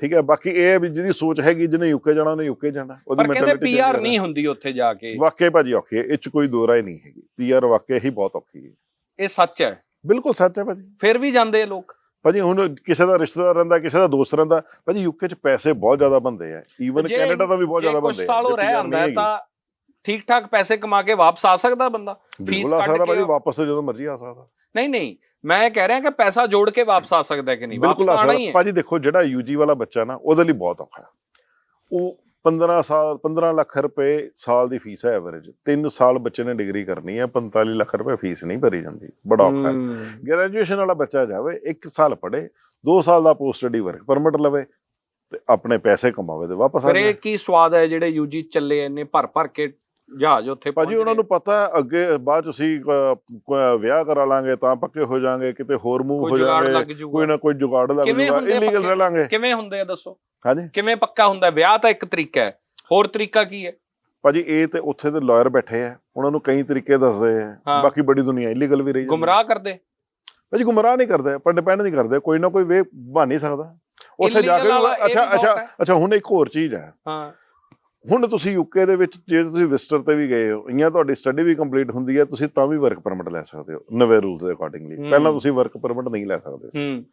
ਠੀਕ ਹੈ ਬਾਕੀ ਇਹ ਵੀ ਜਿਹਦੀ ਸੋਚ ਹੈਗੀ ਜਿਹਨੇ ਯੂਕੇ ਜਾਣਾ ਉਹਨੇ ਯੂਕੇ ਜਾਣਾ। mentality change PR. ਨਹੀਂ ਹੁੰਦੀ ਉੱਥੇ ਜਾ ਕੇ। ਵਾਕਈ ਭਾਜੀ ਔਖੀ ਹੈ ਇਹ ਚ ਕੋਈ ਦੋ ਰਾਏ ਨਹੀਂ ਹੈਗੀ। ਪੀਆਰ ਵਾਕਈ ਹੀ ਬਹੁਤ ਔਖੀ ਹੈ। ਇਹ ਸੱਚ ਹੈ। ਬਿਲਕੁਲ ਸੱਚ ਹੈ ਭਾਜੀ। ਫਿਰ ਵੀ ਜਾਂਦੇ ਆ ਲੋਕ। ਭਾਜੀ ਹੁਣ ਕਿਸੇ ਦਾ ਰਿਸ਼ਤੇਦਾਰ ਰਹਿੰਦਾ ਕਿਸੇ ਦਾ ਦੋਸਤ ਰਹਿੰਦਾ ਭਾਜੀ ਯੂਕੇ ਚ ਪੈਸੇ ਬਹੁਤ ਜ਼ਿਆਦਾ ਬੰਦੇ ਆ। ਈਵਨ ਕੈਨੇਡਾ ਦਾ ਵੀ ਬਹੁਤ ਜ਼ਿਆਦਾ ਕੁਝ ਬੰਦੇ ਸਾਲ ਉਹ ਜੇ ਰਹਿ ਆਂਦਾ ਤਾਂ ਠੀਕ ਠਾਕ ਪੈਸੇ ਕਮਾ ਕੇ ਵਾਪਸ ਆ ਸਕਦਾ ਬੰਦਾ। ਫੀਸ ਆ ਸਕਦਾ ਕੇ ਭਾਜੀ ਵਾਪਸ ਜਦੋਂ ਮਰਜ਼ੀ ਆ ਸਕਦਾ। ਨਹੀਂ ਨਹੀਂ ਮੈਂ ਕਹਿ ਰਿਹਾ ਕਿ ਪੈਸਾ ਜੋੜ ਕੇ ਵਾਪਸ ਆ ਸਕਦਾ ਕਿ ਨਹੀਂ? ਬਿਲਕੁਲ ਆ ਸਕਦਾ। ਭਾਜੀ ਦੇਖੋ ਜਿਹੜਾ ਯੂਜੀ ਵਾਲਾ ਬੱਚਾ ਨਾ ਉਹਦੇ ਲਈ ਬਹੁਤ ਔਖਾ ਉਹ 15 ਸਾਲ 15 ਲੱਖ ਰੁਪਏ ਸਾਲ ਦੀ ਫੀਸ ਹੈ ਐਵਰੇਜ 3 ਸਾਲ ਬੱਚੇ ਨੇ ਡਿਗਰੀ ਕਰਨੀ ਹੈ 45 ਲੱਖ ਰੁਪਏ ਫੀਸ ਨਹੀਂ ਭਰੀ ਜਾਂਦੀ। ਬੜਾ ਔਖਾ ਹੈ। ਗ੍ਰੈਜੂਏਸ਼ਨ ਵਾਲਾ ਬੱਚਾ ਜਾਵੇ 1 ਸਾਲ ਪੜ੍ਹੇ 2 ਸਾਲ ਦਾ ਪੋਸਟ ਸਟੱਡੀ ਵਰਕ ਪਰਮਿਟ ਲਵੇ ਤੇ ਆਪਣੇ ਪੈਸੇ ਕਮਾਵੇ ਤੇ ਵਾਪਸ ਆ ਫਿਰ ਜਾਏ ਇਹ ਕੀ ਸਵਾਦ ਹੈ ਜਿਹੜੇ ਯੂਜੀ ਚੱਲੇ ਇੰਨੇ ਭਰ ਭਰ ਕੇ ਜਹਾਜ਼ ਉੱਥੇ ਭਾਜੀ ਉਹਨਾਂ। ਨੂੰ ਪਤਾ ਹੈ ਅੱਗੇ ਬਾਅਦ ਚ ਅਸੀਂ ਕ- ਵਿਆਹ ਕਰਾ ਲਾਂਗੇ ਤਾਂ ਪੱਕੇ ਹੋ ਜਾਾਂਗੇ ਕਿਤੇ ਹੋਰ ਮੂਵ ਕੋਈ ਹੋ ਜਾਾਂਗੇ ਕੋਈ ਜੂਗਾ ਨਾ ਕੋਈ ਜੁਗਾੜ ਲੱਗ ਕਿਵੇਂ ਜੂਗਾ ਹੁੰਦੇ ਆ ਇਲੀਗਲ ਪੱਕੇ? ਰਹਿ ਲਾਂਗੇ ਕਿਵੇਂ ਹੁੰਦੇ ਆ ਦੱਸੋ ਹਾਂਜੀ ਕਿਵੇਂ ਪੱਕਾ ਹੁੰਦਾ ਹੈ? ਵਿਆਹ ਤਾਂ ਇੱਕ ਤਰੀਕਾ ਹੈ ਹੋਰ ਤਰੀਕਾ ਕੀ ਹੈ ਭਾਜੀ ਇਹ ਤੇ ਉੱਥੇ ਦੇ ਲਾਇਰ ਬੈਠੇ ਆ ਉਹਨਾਂ ਨੂੰ ਕਈ ਤਰੀਕੇ ਦੱਸਦੇ ਹਾਂ। ਆ ਬਾਕੀ ਬੜੀ ਦੁਨੀਆ ਇਲੀਗਲ ਵੀ ਰਹੀ ਜਾਂਦੀ ਹੈ। ਗੁੰਮਰਾਹ ਕਰਦੇ ਭਾਜੀ ਗੁੰਮਰਾਹ ਨਹੀਂ ਕਰਦੇ ਪਰ ਡਿਪੈਂਡ ਨਹੀਂ ਕਰਦੇ ਕੋਈ ਨਾ ਕੋਈ ਵੇ ਬਣ ਨਹੀਂ ਸਕਦਾ ਉੱਥੇ ਜਾ ਕੇ Illegal ਵਾਲਾ ਇਹ ਅੱਛਾ ਵੀ ਬਹੁਤ ਅੱਛਾ ਹੈ। ਅੱਛਾ ਹੁਣ ਇੱਕ ਹੋਰ ਚੀਜ਼ ਹੈ ਹਾਂ ਹੁਣ ਤੁਸੀਂ ਯੂਕੇ ਦੇ ਵਿੱਚ ਜੇ ਤੁਸੀਂ ਵਿਜ਼ਟਰ ਤੇ ਵੀ ਗਏ ਹੋ ਇਆਂ ਤੁਹਾਡੀ ਸਟੱਡੀ ਵੀ ਕੰਪਲੀਟ ਹੁੰਦੀ ਹੈ ਤੁਸੀਂ ਤਾਂ ਵੀ ਵਰਕ ਪਰਮਿਟ ਲੈ ਸਕਦੇ ਹੋ ਨਵੇਂ ਰੂਲਸ ਦੇ ਅਕੋਰਡਿੰਗਲੀ। ਪਹਿਲਾਂ ਤੁਸੀਂ ਵਰਕ ਪਰਮਿਟ ਨਹੀਂ ਲੈ ਸਕਦੇ ਸੀ।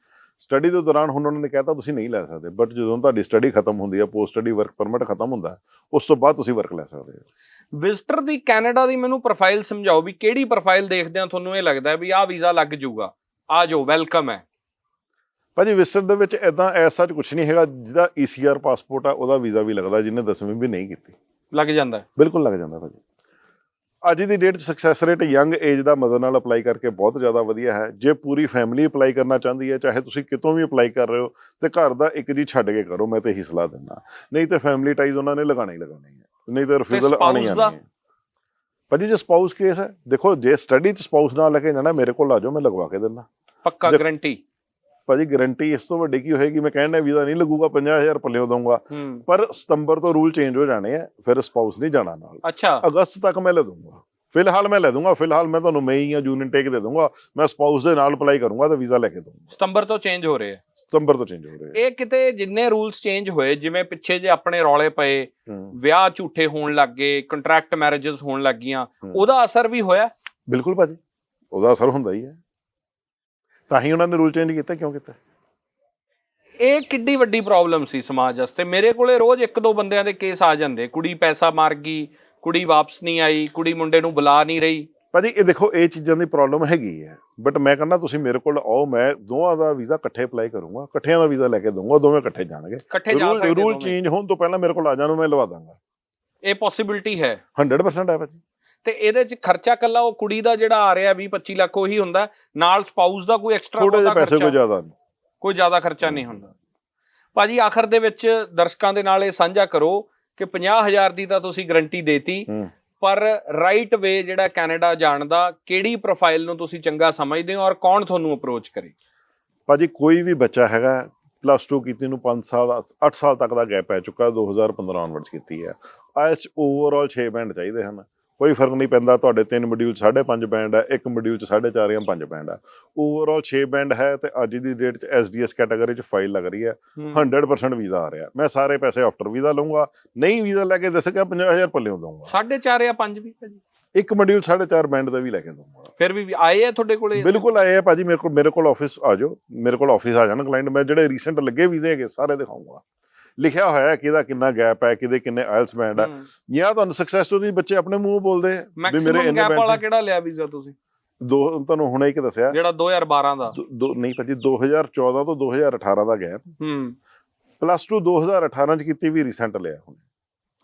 ਸਟੱਡੀ ਦੇ ਦੌਰਾਨ ਹੁਣ ਉਹਨਾਂ ਨੇ ਕਹਿਤਾ ਤੁਸੀਂ ਨਹੀਂ ਲੈ ਸਕਦੇ ਬਟ ਜਦੋਂ ਤੁਹਾਡੀ ਸਟੱਡੀ ਖਤਮ ਹੁੰਦੀ ਹੈ ਪੋਸਟ ਸਟੱਡੀ ਵਰਕ ਪਰਮਿਟ ਖਤਮ ਹੁੰਦਾ ਉਸ ਤੋਂ ਬਾਅਦ ਤੁਸੀਂ ਵਰਕ ਲੈ ਸਕਦੇ ਹੋ। ਵਿਜ਼ਟਰ ਦੀ ਕੈਨੇਡਾ ਦੀ ਮੈਨੂੰ ਪ੍ਰੋਫਾਈਲ ਸਮਝਾਓ ਵੀ ਕਿਹੜੀ ਪ੍ਰੋਫਾਈਲ ਦੇਖਦੇ ਆ ਤੁਹਾਨੂੰ ਇਹ ਲੱਗਦਾ ਵੀ ਆਹ ਵੀਜ਼ਾ ਲੱਗ ਜਾਊਗਾ ਆ ਜਾਓ ਵੈਲਕਮ ਹੈ। ਭਾਜੀ ਵਿਜ਼ਟਰ ਦੇ ਵਿੱਚ ਐਦਾਂ ਐਸਾ ਕੁਝ ਨਹੀਂ ਹੈਗਾ ਜਿਹਦਾ ECR ਪਾਸਪੋਰਟ ਆ ਉਹਦਾ ਵੀਜ਼ਾ ਵੀ ਲੱਗਦਾ ਜਿਹਨੇ 10ਵੀਂ ਵੀ ਨਹੀਂ ਕੀਤੀ। ਲੱਗ ਜਾਂਦਾ। ਹੈ। ਬਿਲਕੁਲ ਲੱਗ ਜਾਂਦਾ ਭਾਜੀ। ਅੱਜ ਦੀ ਡੇਟ 'ਚ ਸਕਸੈਸ ਰੇਟ ਯੰਗ ਏਜ ਦਾ ਮਦਰ ਨਾਲ ਅਪਲਾਈ ਕਰਕੇ ਬਹੁਤ ਜ਼ਿਆਦਾ ਵਧੀਆ ਹੈ। ਜੇ ਪੂਰੀ ਫੈਮਿਲੀ ਅਪਲਾਈ ਕਰਨਾ ਚਾਹੁੰਦੀ ਹੈ ਚਾਹੇ ਤੁਸੀਂ ਕਿਤੋਂ ਵੀ ਅਪਲਾਈ ਕਰ ਰਹੇ ਹੋ ਤੇ ਘਰ ਦਾ ਇੱਕ ਜੀ ਛੱਡ ਕੇ ਕਰੋ ਮੈਂ ਤੇ ਇਹੀ ਸਲਾਹ ਦਿੰਦਾ। ਨਹੀਂ ਤੇ ਫੈਮਿਲੀ ਟਾਈਜ਼ ਉਹਨਾਂ ਨੇ ਲਗਾਣਾ ਹੀ ਲਗਾਉਣੀ ਹੈ ਨਹੀਂ ਤੇ ਰਿਫਿਊਜ਼ਲ spouse ਆਣੀ ਦਾ? ਆਣੀ ਹੈ ਭਾਜੀ ਜੇ ਸਪਾਊਸ ਕੇਸ ਹੈ ਦੇਖੋ ਜੇ ਸਟੱਡੀ 'ਚ ਸਪਾਊਸ ਨਾਲ ਲੈ ਕੇ ਜਾਣਾ ਮੇਰੇ ਕੋਲ ਆ ਜਾਓ ਮੈਂ ਲਗਵਾ ਕੇ ਦਿੰਦਾ। ਪੱਕਾ ਜੇ- ਗਰੰਟੀ ਭਾਜੀ ਗਾਰੰਟੀ ਇਸ ਤੋਂ ਵੱਡੀ ਕੀ ਹੋਏਗੀ? ਮੈਂ ਕਹਿੰਦਾ ਵੀਜ਼ਾ ਨਹੀਂ ਲੱਗੂਗਾ 50000 ਪੱਲਿਓ ਦਊਂਗਾ। ਪਰ ਸਤੰਬਰ ਤੋਂ ਰੂਲ ਚੇਂਜ ਹੋ ਜਾਣੇ ਆ ਫਿਰ ਸਪਾਊਸ ਨਹੀਂ ਜਾਣਾ ਨਾਲ। ਅੱਛਾ। ਅਗਸਤ ਤੱਕ ਮੈਂ ਲੈ ਦੂੰਗਾ ਫਿਲਹਾਲ ਮੈਂ ਲੈ ਦੂੰਗਾ ਫਿਲਹਾਲ ਮੈਂ ਤੁਹਾਨੂੰ ਮਈ ਜਾਂ ਜੂਨ ਇਨਟੇਕ ਦੇ ਦੂੰਗਾ ਮੈਂ ਸਪਾਊਸ ਦੇ ਨਾਲ ਅਪਲਾਈ ਕਰੂੰਗਾ ਤਾਂ ਵੀਜ਼ਾ ਲੈ ਕੇ ਦੂੰਗਾ ਸਤੰਬਰ ਤੋਂ ਚੇਂਜ ਹੋ ਰਹੇ ਆ। ਸਤੰਬਰ ਤੋਂ ਚੇਂਜ ਹੋ ਰਿਹਾ ਇਹ ਕਿਤੇ ਜਿੰਨੇ ਰੂਲਸ ਚੇਂਜ ਹੋਏ ਜਿਵੇਂ ਪਿੱਛੇ ਜੇ ਆਪਣੇ ਰੌਲੇ ਪਏ। ਵਿਆਹ ਝੂਠੇ ਹੋਣ ਲੱਗ ਗਏ ਕੰਟਰੈਕਟ ਮੈਰਿਜਸ ਹੋਣ ਲੱਗੀਆਂ। ਉਹਦਾ ਅਸਰ ਵੀ ਹੋਇਆ? ਬਿਲਕੁਲ ਭਾਜੀ ਉਹਦਾ ਅਸਰ ਹੁੰਦਾ ਹੀ ਹੈ। ਤਾਂ ਹੀ ਉਹਨਾਂ ਨੇ ਰੂਲ ਚੇਂਜ ਕੀਤਾ ਕਿਉਂ ਕੀਤਾ? ਇਹ ਕਿੱਡੀ ਵੱਡੀ ਪ੍ਰੋਬਲਮ ਸੀ ਸਮਾਜ ਵਾਸਤੇ। ਮੇਰੇ ਕੋਲੇ ਰੋਜ਼ ਇੱਕ ਦੋ ਬੰਦਿਆਂ ਦੇ ਕੇਸ ਆ ਜਾਂਦੇ। ਕੁੜੀ ਪੈਸਾ ਮਾਰ ਗਈ ਕੁੜੀ ਵਾਪਸ ਨਹੀਂ ਆਈ ਕੁੜੀ ਮੁੰਡੇ ਨੂੰ ਬੁਲਾ ਨਹੀਂ ਰਹੀ। ਭਾਜੀ ਇਹ ਦੇਖੋ ਇਹ ਚੀਜ਼ਾਂ ਦੀ ਪ੍ਰੋਬਲਮ ਹੈਗੀ ਹੈ। ਬਟ ਮੈਂ ਕਹਿੰਦਾ ਤੁਸੀਂ ਮੇਰੇ ਕੋਲ ਆਓ ਮੈਂ ਦੋਵਾਂ ਦਾ ਵੀਜ਼ਾ ਇਕੱਠੇ ਅਪਲਾਈ ਕਰੂੰਗਾ ਇਕੱਠਿਆਂ ਦਾ ਵੀਜ਼ਾ ਲੈ ਕੇ ਦਊਂਗਾ ਦੋਵੇਂ ਇਕੱਠੇ ਜਾਣਗੇ। ਇਕੱਠੇ ਜਾ ਰੂਲ ਸਕਦੇ ਰੂਲ। ਚੇਂਜ ਹੋਣ ਤੋਂ ਪਹਿਲਾਂ ਮੇਰੇ ਕੋਲ ਆ ਜਾਣ ਮੈਂ ਲਵਾ ਦਾਂਗਾ। ਇਹ ਪੋਸਿਬਿਲਿਟੀ ਹੈ। 100% ਹੈ ਭਾਜੀ। ਤੇ ਇਹਦੇ ਚ ਖਰਚਾ ਕੱਲਾ ਉਹ ਕੁੜੀ ਦਾ ਜਿਹੜਾ ਆ ਰਿਹਾ 20 25 ਲੱਖ ਉਹੀ ਹੁੰਦਾ ਨਾਲ ਸਪਾਊਸ ਦਾ ਕੋਈ ਐਕਸਟਰਾ ਥੋੜੇ ਜਿਹੇ ਪੈਸੇ ਕੋਈ ਜ਼ਿਆਦਾ ਨਹੀਂ। ਕੋਈ ਜ਼ਿਆਦਾ ਖਰਚਾ ਨਹੀਂ ਹੁੰਦਾ। ਭਾਜੀ ਆਖਰ ਦੇ ਵਿੱਚ ਦਰਸ਼ਕਾਂ ਦੇ ਨਾਲ ਇਹ ਸਾਂਝਾ ਕਰੋ ਕਿ 50000 ਦੀ ਤਾਂ ਤੁਸੀਂ ਗਰੰਟੀ ਦੇਤੀ। ਪਰ ਰਾਈਟ ਵੇ ਜਿਹੜਾ ਕੈਨੇਡਾ ਜਾਣ ਦਾ ਕਿਹੜੀ ਪ੍ਰੋਫਾਈਲ ਨੂੰ ਤੁਸੀਂ ਚੰਗਾ ਸਮਝਦੇ ਹੋ ਔਰ ਕੌਣ ਤੁਹਾਨੂੰ ਅਪਰੋਚ ਕਰੇ? ਭਾਜੀ ਕੋਈ ਵੀ ਬੱਚਾ ਹੈਗਾ ਪਲੱਸ 2 ਕੀਤੀ ਨੂੰ 5 ਸਾਲ 8 ਸਾਲ ਤੱਕ ਦਾ ਗੈਪ ਪੈ ਚੁੱਕਾ 2015 ਆਨਵਰਡਸ ਕੀਤੀ ਹੈ। ਆਇਲਸ ਓਵਰਆਲ 6 ਬੈਂਡ ਚਾਹੀਦੇ ਹਨ। ਕੋਈ ਫ਼ਰਕ ਨਹੀਂ ਪੈਂਦਾ ਤੁਹਾਡੇ ਤਿੰਨ ਮੋਡਿਊਲ 5.5 ਬੈਂਡ ਹੈ ਇੱਕ ਮੋਡਿਊਲ ਚ 4.5 ਜਾਂ 5 ਬੈਂਡ ਹੈ ਓਵਰਆਲ 6 ਬੈਂਡ ਹੈ ਤੇ ਅੱਜ ਦੀ ਡੇਟ ਚ ਐਸਡੀਐਸ ਕੈਟਾਗਰੀ ਚ ਫਾਈਲ ਲੱਗ ਰਹੀ ਹੈ। 100% ਵੀਜ਼ਾ ਆ ਰਿਹਾ। ਮੈਂ ਸਾਰੇ ਪੈਸੇ ਆਫਟਰ ਵੀਜ਼ਾ ਲਵਾਂਗਾ ਨਹੀਂ ਵੀਜ਼ਾ ਲੈ ਕੇ ਦੱਸ ਗਿਆ 50000 ਪੱਲਿਓਂ ਦਊਂਗਾ। ਸਾਢੇ ਚਾਰ ਜਾਂ 5 ਵੀ ਭਾਜੀ? ਇੱਕ ਮੋਡਿਊਲ 4.5 ਬੈਂਡ ਦਾ ਵੀ ਲੈ ਕੇ ਦਊਂਗਾ। ਫਿਰ ਵੀ ਆਏ ਆ ਤੁਹਾਡੇ ਕੋਲੇ? ਬਿਲਕੁਲ ਆਏ ਆ ਭਾਜੀ ਮੇਰੇ ਕੋਲ ਮੇਰੇ ਕੋਲ ਆਫਿਸ ਆ ਜਾਓ। ਮੇਰੇ ਕੋਲ ਆਫਿਸ ਆ ਜਾਣ ਕਲਾਇੰਟ ਮੈਂ ਜਿਹੜੇ ਰੀਸੈਂਟ ਲੱਗੇ ਵੀਜ਼ੇ ਹੈਗੇ ਸਾਰੇ ਦਿਖਾਊਂਗਾ। ਲਿਖਿਆ ਹੋਇਆ ਕਿਹਦਾ ਕਿੰਨਾ ਗੈਪ ਹੈ ਕਿਹਦੇ ਕਿੰਨੇ ਆਇਲਸ ਬੈਂਡ ਹੂੰ। ਜਾਂ ਤੁਹਾਨੂੰ ਸਕਸੈਸ ਸਟੋਰੀ ਬੱਚੇ ਆਪਣੇ ਮੂੰਹ ਬੋਲਦੇ ਆ ਵੀ ਮੇਰੇ ਇੰਨੇ ਗੈਪ ਵਾਲਾ ਕਿਹੜਾ ਲਿਆ ਵੀਜ਼ਾ ਤੁਸੀਂ? ਦੋ ਤੁਹਾਨੂੰ ਹੁਣੇ ਇੱਕ ਦੱਸਿਆ। ਜਿਹੜਾ 2012 ਦਾ। ਦੋ- ਦੋ ਨਹੀਂ ਭਾਜੀ 2014 ਤੋਂ 2018 ਦਾ ਗੈਪ ਹੂੰ। ਪਲੱਸ 2 2018 ਚ ਕੀਤੀ ਵੀ ਰੀਸੈਂਟ ਲਿਆ ਹੁਣ।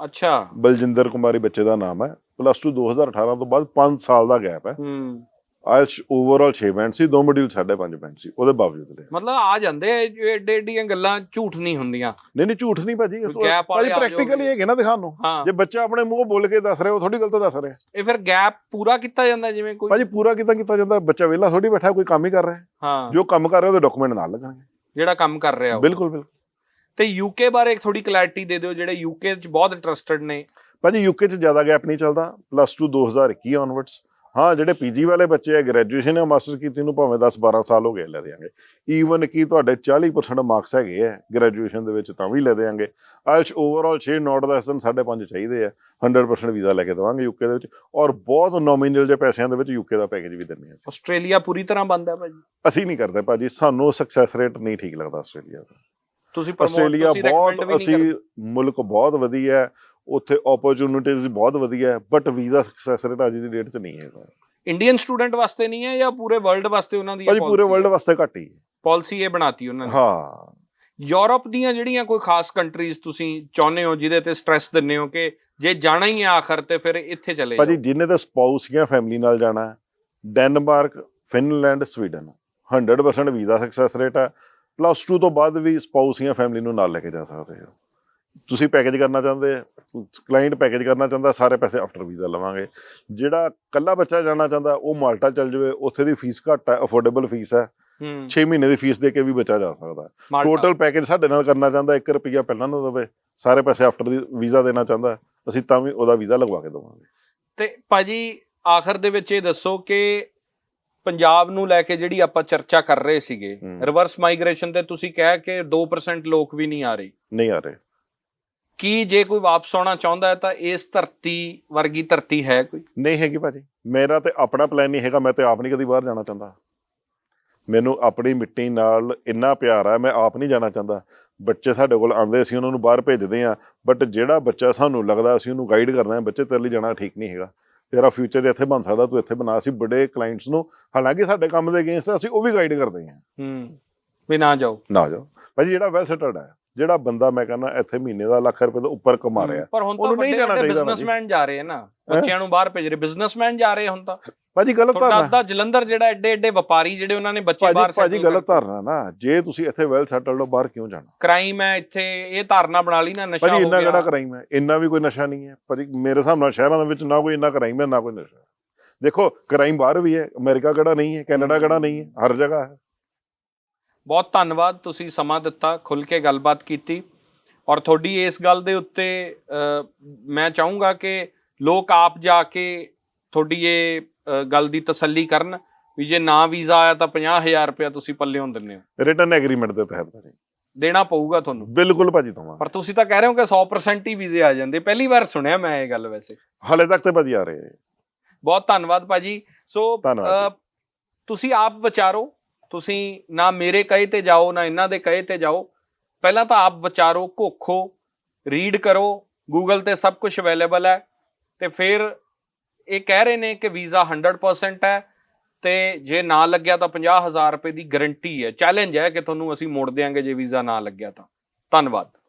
ਅੱਛਾ। ਬਲਜਿੰਦਰ ਕੁਮਾਰੀ ਬੱਚੇ ਦਾ ਨਾਮ ਹੈ। ਪਲੱਸ 2 2018 ਤੋਂ ਬਾਅਦ 5 ਸਾਲ ਦਾ ਗੈਪ ਹੈ। ਹੂੰ। ਆਇਲਸ ਓਵਰਆਲ 6 ਬੈਂਡ ਸੀ ਦੋ ਮੋਡਿਊਲ 5.5 ਬੈਂਡ ਸੀ ਉਹਦੇ ਬਾਵਜੂਦ ਲਿਆ ਮਤਲਬ ਆ ਜਾਂਦੇ ਏਡੇ ਏਡੀਆਂ ਗੱਲਾਂ ਝੂਠ ਨਹੀਂ ਹੁੰਦੀਆਂ। ਨਹੀਂ ਨਹੀਂ ਝੂਠ ਨਹੀਂ ਭਾਜੀ ਭਾਜੀ ਪ੍ਰੈਕਟੀਕਲੀ। ਹੈਗੇ ਨਾ ਦਿਖਾਉਣ ਨੂੰ। ਜੇ ਬੱਚਾ ਆਪਣੇ ਮੂੰਹ ਬੋਲ ਕੇ ਦੱਸ ਰਿਹਾ ਉਹ ਥੋੜੀ ਗਲਤ ਦੱਸ ਰਿਹਾ। ਇਹ ਫਿਰ ਗੈਪ ਪੂਰਾ ਕੀਤਾ ਜਾਂਦਾ ਜਿਵੇਂ ਕੋਈ ਭਾਜੀ ਪੂਰਾ ਕੀਤਾ ਕੀਤਾ ਜਾਂਦਾ ਬੱਚਾ ਵਿਹਲਾ ਥੋੜੀ ਬੈਠਾ ਕੋਈ ਕੰਮ ਹੀ ਕਰ ਰਿਹਾ। ਹਾਂ। ਜੋ ਕੰਮ ਕਰ ਰਿਹਾ ਉਹਦੇ ਡਾਕੂਮੈਂਟ ਨਾਲ ਲੱਗਣਗੇ। ਜਿਹੜਾ ਕੰਮ ਕਰ ਰਿਹਾ ਉਹ। ਬਿਲਕੁਲ ਬਿਲਕੁਲ। ਤੇ ਯੂਕੇ ਬਾਰੇ ਥੋੜੀ ਕਲੈਰਿਟੀ ਦੇ ਦਿਓ ਜਿਹੜੇ ਯੂਕੇ ਚ ਬਹੁਤ ਇੰਟਰਸਟਿਡ ਨੇ। ਭਾਜੀ ਯੂਕੇ 'ਚ ਜ਼ਿਆਦਾ ਗੈਪ ਨਹੀਂ ਚੱਲਦਾ। ਪਲੱਸ 2 2021 ਆਨਵਰਡਸ ਹਾਂ ਜਿਹੜੇ ਪੀਜੀ ਵਾਲੇ ਬੱਚੇ ਆ ਗ੍ਰੈਜੂਏਸ਼ਨ ਜਾਂ ਮਾਸਟਰ ਕੀਤੀ ਨੂੰ ਭਾਵੇਂ 10 12 ਸਾਲ ਹੋ ਗਏ ਲੈ ਦੇਾਂਗੇ ਈਵਨ ਕੀ ਤੁਹਾਡੇ 40% ਮਾਰਕਸ ਹੈਗੇ ਆ ਗ੍ਰੈਜੂਏਸ਼ਨ ਦੇ ਵਿੱਚ ਤਾਂ ਵੀ ਲੈ ਦੇਾਂਗੇ ਆਇਲਸ ਓਵਰਆਲ 6 ਨੋਟ ਦਾ ਐਸਨ 5.5 ਚਾਹੀਦੇ ਆ 100% ਵੀਜ਼ਾ ਲੈ ਕੇ ਦੇਵਾਂਗੇ ਯੂਕੇ ਦੇ ਵਿੱਚ। ਔਰ ਬਹੁਤ ਨੋਮੀਨਲ ਜੇ ਪੈਸਿਆਂ ਦੇ ਵਿੱਚ ਯੂਕੇ ਦਾ ਪੈਕੇਜ ਵੀ ਦਿੰਦੇ ਆ। ਆਸਟ੍ਰੇਲੀਆ ਪੂਰੀ ਤਰ੍ਹਾਂ ਬੰਦ ਹੈ ਭਾਜੀ? ਅਸੀਂ ਨਹੀਂ ਕਰਦੇ ਭਾਜੀ ਸਾਨੂੰ ਸਕਸੈਸ ਰੇਟ ਨਹੀਂ ਠੀਕ ਲੱਗਦਾ ਆਸਟ੍ਰੇਲੀਆ ਦਾ। ਤੁਸੀਂ ਆਸਟ੍ਰੇਲੀਆ ਬਹੁਤ ਅਸੀਂ ਮੁਲਕ ਬਹੁਤ ਵਧੀਆ ਹੈ ਉੱਥੇ ਓਪਰਚ्युनिटीज ਬਹੁਤ ਵਧੀਆ ਹੈ ਬਟ ਵੀਜ਼ਾ ਸਕਸੈਸ ਰੇਟ ਅੱਜ ਦੀ ਡੇਟ 'ਚ ਨਹੀਂ ਹੈਗਾ। ਇੰਡੀਅਨ ਸਟੂਡੈਂਟ ਵਾਸਤੇ ਨਹੀਂ ਹੈ ਜਾਂ ਪੂਰੇ ਵਰਲਡ ਵਾਸਤੇ ਉਹਨਾਂ ਦੀ ਭਾਜੀ ਪੂਰੇ ਵਰਲਡ ਵਾਸਤੇ ਘੱਟ ਹੀ ਪਾਲਿਸੀ ਇਹ ਬਣਾਤੀ ਉਹਨਾਂ ਨੇ। ਹਾਂ। ਯੂਰਪ ਦੀਆਂ ਜਿਹੜੀਆਂ ਕੋਈ ਖਾਸ ਕੰਟਰੀਜ਼ ਤੁਸੀਂ ਚਾਹੁੰਦੇ ਹੋ ਜਿਹਦੇ ਤੇ ਸਟ੍ਰੈਸ ਦਿੰਦੇ ਹੋ ਕਿ ਜੇ ਜਾਣਾ ਹੀ ਹੈ ਆਖਰ ਤੇ ਫਿਰ ਇੱਥੇ ਚਲੇ ਜਾਓ। ਭਾਜੀ ਜਿੰਨੇ ਤਾਂ ਸਪਾਊਸ ਜਾਂ ਫੈਮਿਲੀ ਨਾਲ ਜਾਣਾ Denmark Finland Sweden 100% visa success rate ਹੈ ਪਲੱਸ 2 ਤੋਂ ਬਾਅਦ ਵੀ ਸਪਾਊਸ ਜਾਂ ਫੈਮਿਲੀ ਨੂੰ ਨਾਲ ਲੈ ਕੇ ਜਾ ਸਕਦੇ ਹੋ। ਤੁਸੀਂ ਪੈਕੇਜ ਕਰਨਾ ਚਾਹੁੰਦੇ ਕਲਾਇੰਟ ਪੈਕੇਜ ਕਰਨਾ ਚਾਹੁੰਦਾ ਸਾਰੇ ਪੈਸੇ ਆਫਟਰ ਵੀਜ਼ਾ ਲਵਾਂਗੇ। ਜਿਹੜਾ ਕੱਲਾ ਬੱਚਾ ਜਾਣਾ ਚਾਹੁੰਦਾ ਉਹ ਮਾਲਟਾ ਚੱਲ ਜਾਵੇ ਉੱਥੇ ਦੀ ਫੀਸ ਘੱਟ ਹੈ ਅਫੋਰਡੇਬਲ ਫੀਸ ਹੈ ਹੂੰ। 6 ਮਹੀਨੇ ਦੀ ਫੀਸ ਦੇ ਕੇ ਵੀ ਬੱਚਾ ਜਾ ਸਕਦਾ। ਟੋਟਲ ਪੈਕੇਜ ਸਾਡੇ ਨਾਲ ਕਰਨਾ ਚਾਹੁੰਦਾ 1 ਰੁਪਿਆ ਪਹਿਲਾਂ ਨਾ ਦੇਵੇ ਸਾਰੇ ਪੈਸੇ ਆਫਟਰ ਦੀ ਵੀਜ਼ਾ ਦੇਣਾ ਚਾਹੁੰਦਾ ਅਸੀਂ ਤਾਂ ਵੀ ਉਹਦਾ ਵੀਜ਼ਾ ਲਗਵਾ ਕੇ ਦੇਵਾਂਗੇ। ਤੇ ਭਾਜੀ ਆਖਰ ਦੇ ਵਿੱਚ ਇਹ ਦੱਸੋ ਕਿ ਪੰਜਾਬ ਨੂੰ ਲੈ ਕੇ ਜਿਹੜੀ ਆਪਾਂ ਚਰਚਾ ਕਰ ਰਹੇ ਸੀਗੇ। ਰਿਵਰਸ ਮਾਈਗ੍ਰੇਸ਼ਨ ਤੇ ਤੁਸੀਂ ਕਿਹਾ ਕਿ 2% ਲੋਕ ਵੀ ਨਹੀਂ ਆ ਰਹੇ। ਨਹੀਂ ਆ ਰਹੇ। ਕੀ ਜੇ ਕੋਈ ਵਾਪਸ ਆਉਣਾ ਚਾਹੁੰਦਾ ਹੈ ਤਾਂ ਇਸ ਧਰਤੀ ਵਰਗੀ ਧਰਤੀ ਹੈ ਕੋਈ? ਨਹੀਂ ਹੈਗੀ ਭਾਜੀ। ਮੇਰਾ ਤੇ ਆਪਣਾ ਪਲਾਨ ਨਹੀਂ ਹੈਗਾ ਮੈਂ ਤੇ ਆਪ ਨਹੀਂ ਕਦੀ ਬਾਹਰ ਜਾਣਾ ਚਾਹੁੰਦਾ। ਮੈਨੂੰ ਆਪਣੀ ਮਿੱਟੀ ਨਾਲ ਇੰਨਾ ਪਿਆਰ ਆ ਮੈਂ ਆਪ ਨਹੀਂ ਜਾਣਾ ਚਾਹੁੰਦਾ। ਬੱਚੇ ਸਾਡੇ ਕੋਲ ਆਉਂਦੇ ਅਸੀਂ ਉਹਨਾਂ ਨੂੰ ਬਾਹਰ ਭੇਜਦੇ ਆ ਬਟ ਜਿਹੜਾ ਬੱਚਾ ਸਾਨੂੰ ਲੱਗਦਾ ਅਸੀਂ ਉਹਨੂੰ ਗਾਈਡ ਕਰਨਾ ਹੈ ਬੱਚੇ ਤੇਰੇ ਲਈ ਜਾਣਾ ਠੀਕ ਨਹੀਂ ਹੈਗਾ। ਤੇਰਾ ਫਿਊਚਰ ਇੱਥੇ ਬਣ ਸਕਦਾ ਤੂੰ ਇੱਥੇ ਬਣਾ। ਅਸੀਂ ਬੜੇ ਕਲਾਇੰਟਸ ਨੂੰ ਹਾਲਾਂਕਿ ਸਾਡੇ ਕੰਮ ਦੇ ਅਗੇਂਸਟ ਅਸੀਂ ਉਹ ਵੀ ਗਾਈਡ ਕਰਦੇ ਹਾਂ। ਹੂੰ। ਵੀ ਨਾ ਜਾਓ। ਨਾ ਜਾਓ। ਭਾਜੀ ਜਿਹੜਾ ਵੈਲ ਸੈਟਲਡ ਹੈ ਜਿਹੜਾ ਬੰਦਾ ਮੈਂ ਕਹਿੰਦਾ ਇੱਥੇ ਮਹੀਨੇ ਦਾ ਲੱਖ ਰੁਪਏ ਤੋਂ ਉੱਪਰ ਕਮਾ ਰਿਹਾ। ਪਰ ਹੁਣ ਤਾਂ ਨਹੀਂ ਜਾਣਾ ਚਾਹੀਦਾ। ਬਿਜ਼ਨਸਮੈਨ ਜਾ ਰਹੇ ਨਾ। ਬੱਚਿਆਂ ਨੂੰ ਬਾਹਰ ਭੇਜ ਰਹੇ। ਬਿਜ਼ਨਸਮੈਨ ਜਾ ਰਹੇ ਹੁਣ ਤਾਂ। ਭਾਜੀ ਗਲਤ ਧਾਰਨਾ। ਅੱਧਾ ਜਲੰਧਰ ਜਿਹੜਾ ਐਡੇ ਐਡੇ ਵਪਾਰੀ ਜਿਹੜੇ ਉਹਨਾਂ ਨੇ ਬੱਚੇ ਬਾਹਰ ਭਾਜੀ ਗਲਤ ਧਾਰਨਾ ਨਾ। ਜੇ ਤੁਸੀਂ ਇੱਥੇ ਵੈਲ ਸੈਟਲਡ ਹੋ ਬਾਹਰ ਕਿਉਂ ਜਾਣਾ? ਕ੍ਰਾਈਮ ਹੈ ਇੱਥੇ। ਇਹ ਧਾਰਨਾ ਬਣਾ ਲਈ ਨਾ ਨਸ਼ਾ ਭਾਜੀ ਇੰਨਾ ਕਿਹੜਾ ਕ੍ਰਾਈਮ ਹੈ? ਇੰਨਾ ਵੀ ਕੋਈ ਨਸ਼ਾ ਨਹੀਂ ਹੈ। ਭਾਜੀ ਮੇਰੇ ਹਿਸਾਬ ਨਾਲ ਸ਼ਹਿਰਾਂ ਦੇ ਵਿੱਚ ਨਾ ਕੋਈ ਇੰਨਾ ਕ੍ਰਾਈਮ ਹੈ ਨਾ ਕੋਈ ਨਸ਼ਾ। ਦੇਖੋ ਕ੍ਰਾਈਮ ਬਾਹਰ ਵੀ ਹੈ। ਅਮਰੀਕਾ ਕਿਹੜਾ ਨਹੀਂ ਹੈ ਕੈਨੇਡਾ ਕਿਹੜਾ ਨਹੀਂ ਹੈ। ਹਰ ਜਗ੍ਹਾ ਹੈ। ਬਹੁਤ ਧੰਨਵਾਦ ਤੁਸੀਂ ਸਮਾਂ ਦਿੱਤਾ ਖੁੱਲ ਕੇ ਗੱਲਬਾਤ ਕੀਤੀ। ਔਰ ਤੁਹਾਡੀ ਇਸ ਗੱਲ ਦੇ ਉੱਤੇ ਮੈਂ ਚਾਹੂੰਗਾ ਕਿ ਲੋਕ ਆਪ ਜਾ ਕੇ ਤੁਹਾਡੀ ਇਹ ਗੱਲ ਦੀ ਤਸੱਲੀ ਕਰਨ ਵੀ ਜੇ ਨਾ ਵੀਜ਼ਾ ਆਇਆ ਤਾਂ 50000 ਰੁਪਇਆ ਤੁਸੀਂ ਪੱਲਿਓਂ ਦਿੰਦੇ ਹੋ। ਰਿਟਰਨ ਐਗਰੀਮੈਂਟ ਦੇ ਤਹਿਤ ਭਾਜੀ। ਦੇਣਾ ਪਊਗਾ ਤੁਹਾਨੂੰ। ਬਿਲਕੁਲ ਭਾਜੀ ਦਵਾਂ ਪਰ ਤੁਸੀਂ ਤਾਂ ਕਹਿ ਰਹੇ ਹੋ ਕਿ 100% ਹੀ ਵੀਜ਼ੇ ਆ ਜਾਂਦੇ। ਪਹਿਲੀ ਵਾਰ ਸੁਣਿਆ ਮੈਂ ਇਹ ਗੱਲ ਵੈਸੇ। ਹਾਲੇ ਤੱਕ ਤੇ ਭਾਜੀ ਆ ਰਹੇ। ਬਹੁਤ ਧੰਨਵਾਦ ਭਾਜੀ। ਸੋ ਤੁਸੀਂ ਆਪ ਵਿਚਾਰੋ ਤੁਸੀਂ ਨਾ ਮੇਰੇ ਕਹੇ ਤੇ ਜਾਓ, ਨਾ ਇਹਨਾਂ ਦੇ ਕਹੇ ਤੇ ਜਾਓ। ਪਹਿਲਾਂ ਤਾਂ ਆਪ ਵਿਚਾਰੋ, ਘੋਖੋ ਰੀਡ ਕਰੋ ਗੂਗਲ ਤੇ ਸਭ ਕੁਝ ਅਵੇਲੇਬਲ ਹੈ। ਤੇ ਫਿਰ ਇਹ ਕਹਿ ਰਹੇ ਨੇ ਕਿ ਵੀਜ਼ਾ 100% ਹੈ ਤੇ ਜੇ ਨਾ ਲੱਗਿਆ ਤਾਂ 50000 ਰੁਪਏ ਦੀ ਗਾਰੰਟੀ ਹੈ। ਚੈਲੰਜ ਹੈ ਕਿ ਤੁਹਾਨੂੰ ਅਸੀਂ ਮੋੜ ਦੇਾਂਗੇ ਜੇ ਵੀਜ਼ਾ ਨਾ ਲੱਗਿਆ ਤਾਂ। ਧੰਨਵਾਦ।